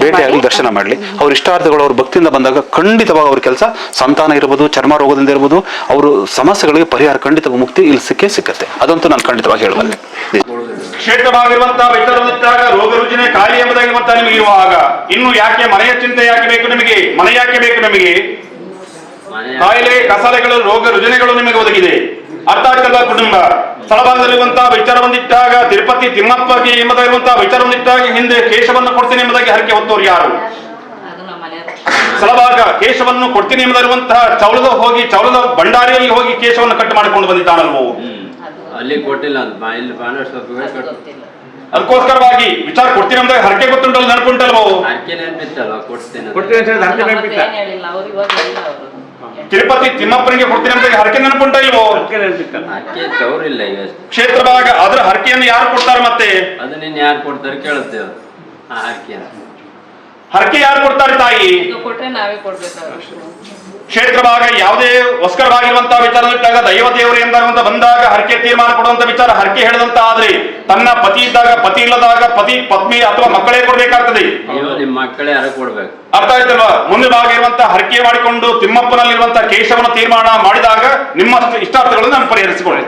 ದೇವರನ್ನ ದರ್ಶನ ಮಾಡಲಿ. ಅವ್ರ ಇಷ್ಟಾರ್ಥಗಳು ಅವ್ರ ಭಕ್ತಿಯಿಂದ ಬಂದಾಗ ಖಂಡಿತವಾಗಿ ಅವ್ರ ಕೆಲಸ ಸಂತಾನ ಇರ್ಬೋದು ಚರ್ಮ ರೋಗದಿಂದ ಇರ್ಬೋದು ಅವರು ಸಮಸ್ಯೆಗಳಿಗೆ ಪರಿಹಾರ ಖಂಡಿತವಾಗಿ ಮುಕ್ತಿ ಇಲ್ಲಿ ಸಿಕ್ಕೇ ಸಿಕ್ಕತ್ತೆ. ಅದಂತೂ ನಾನು ಖಂಡಿತವಾಗಿ ಹೇಳಬಲ್ಲೆ ಕ್ಷೇತ್ರವಾಗಿರುವಂತಹ ವಿಚಾರವಿದ್ದಾಗ ರೋಗ ರುಜಿನ ಖಾಲಿ ಎಂಬುದಾಗಿರುವಂತಹ ನಿಮಗೆ ಇರುವಾಗ ಇನ್ನು ಯಾಕೆ ಮನೆಯ ಚಿಂತೆ ಯಾಕೆ ಬೇಕು ನಿಮಗೆ? ಮನೆ ಯಾಕೆ ಬೇಕು ನಿಮಗೆ? ಕಾಯಿಲೆ ಕಸಾಲೆಗಳು ರೋಗ ರುಜಿನಗಳು ನಿಮಗೆ ಒದಗಿದೆ. ಅರ್ಥ ಆಗ್ತದ ಕುಟುಂಬ? ಸ್ಥಳಭಾಗದಲ್ಲಿರುವಂತಹ ವಿಚಾರ ಬಂದಿಟ್ಟಾಗ ತಿರುಪತಿ ತಿಮ್ಮಪ್ಪಗೆ ಎಂಬುದಾಗಿರುವಂತಹ ವಿಚಾರ ಬಂದಿಟ್ಟಾಗ ಹಿಂದೆ ಕೇಶವನ್ನು ಕೊಡ್ತೀನಿ ಎಂಬುದಾಗಿ ಹರಕೆ ಹೊತ್ತವರು ಯಾರು? ಸ್ಥಳಭಾಗ ಕೇಶವನ್ನು ಕೊಡ್ತೀನಿ ಎಂಬುದಾಗಿರುವಂತಹ ಚೌಳದ ಹೋಗಿ ಚೌಳದ ಭಂಡಾರಿಯಲ್ಲಿ ಹೋಗಿ ಕೇಶವನ್ನು ಕಟ್ ಮಾಡಿಕೊಂಡು ಬಂದಿದ್ದಾನಲ್ವೋ? ಅಲ್ಲಿ ಕೊಟ್ಟಿಲ್ಲ ಅಂತ ಬಾ- ಇಲ್ಲಿ ಬಾಣೇಶ್ವರ ಕೊಟ್ಟು. ಅದಕ್ಕೋಸ್ಕರವಾಗಿ ವಿಚಾರ ಕೊಡ್ತೀನಿ ಅಂದಾಗ ಹರಕೆ ಗೊತ್ತುಂಟಲ್ಲ ನೆನಪುಂಟಲ್ವೋ ಅರ್ಕೆ ನೆನ್ಪಿತ್ತಲ್ವ? ಕೊಡ್ತೇನೆ ಅಂತ. ತಿರುಪತಿ ತಿಮ್ಮಪ್ಪನಿಗೆ ಕೊಡ್ತೀನಿ ಅಂತ ಹರಕೆ ನೆನಪುಂಟ ಇಲ್ವೋ? ಅರ್ಕೆ ತವರಿಲ್ಲ ಈಗ ಕ್ಷೇತ್ರ ಭಾಗ ಅದ್ರ ಹರಕೆಯನ್ನು ಯಾರು ಕೊಡ್ತಾರೆ ಮತ್ತೆ? ಅದು ನಿನ್ನ ಯಾರು ಕೊಡ್ತಾರೆ ಕೇಳುತ್ತೇವೆ ಆ ಅರ್ಕೆ ಹರಕೆ ಯಾರು ಕೊಡ್ತಾರೆ ತಾಯಿ? ಕೊಟ್ರೆ ನಾವೇ ಕೊಡ್ಬೇಕು ಕ್ಷೇತ್ರ ಭಾಗ ಯಾವುದೇ ಒಸ್ಕರವಾಗಿರುವಂತಹ ವಿಚಾರ ಇಟ್ಟಾಗ ದೈವ ದೇವರು ಎಂದಾಗುವಂತ ಬಂದಾಗ ಹರಕೆ ತೀರ್ಮಾನ ಕೊಡುವಂತ ವಿಚಾರ ಹರಕೆ ಹೇಳಿದಂತ ಆದ್ರೆ ತನ್ನ ಪತಿ ಇದ್ದಾಗ ಪತಿ ಇಲ್ಲದಾಗ ಪತಿ ಪತ್ನಿ ಅಥವಾ ಮಕ್ಕಳೇ ಕೊಡ್ಬೇಕಾಗ್ತದೆ. ಮಕ್ಕಳೇ ಕೊಡ್ಬೇಕು? ಅರ್ಥ ಆಯ್ತಲ್ವಾ? ಮುಂದೆ ಭಾಗ ಇರುವಂತಹ ಹರಕೆ ಮಾಡಿಕೊಂಡು ತಿಮ್ಮಪ್ಪನಲ್ಲಿರುವಂತಹ ಕೇಶವನ ತೀರ್ಮಾನ ಮಾಡಿದಾಗ ನಿಮ್ಮ ಇಷ್ಟಾರ್ಥಗಳನ್ನು ನಾನು ಪರಿಹರಿಸಿಕೊಳ್ಳಿ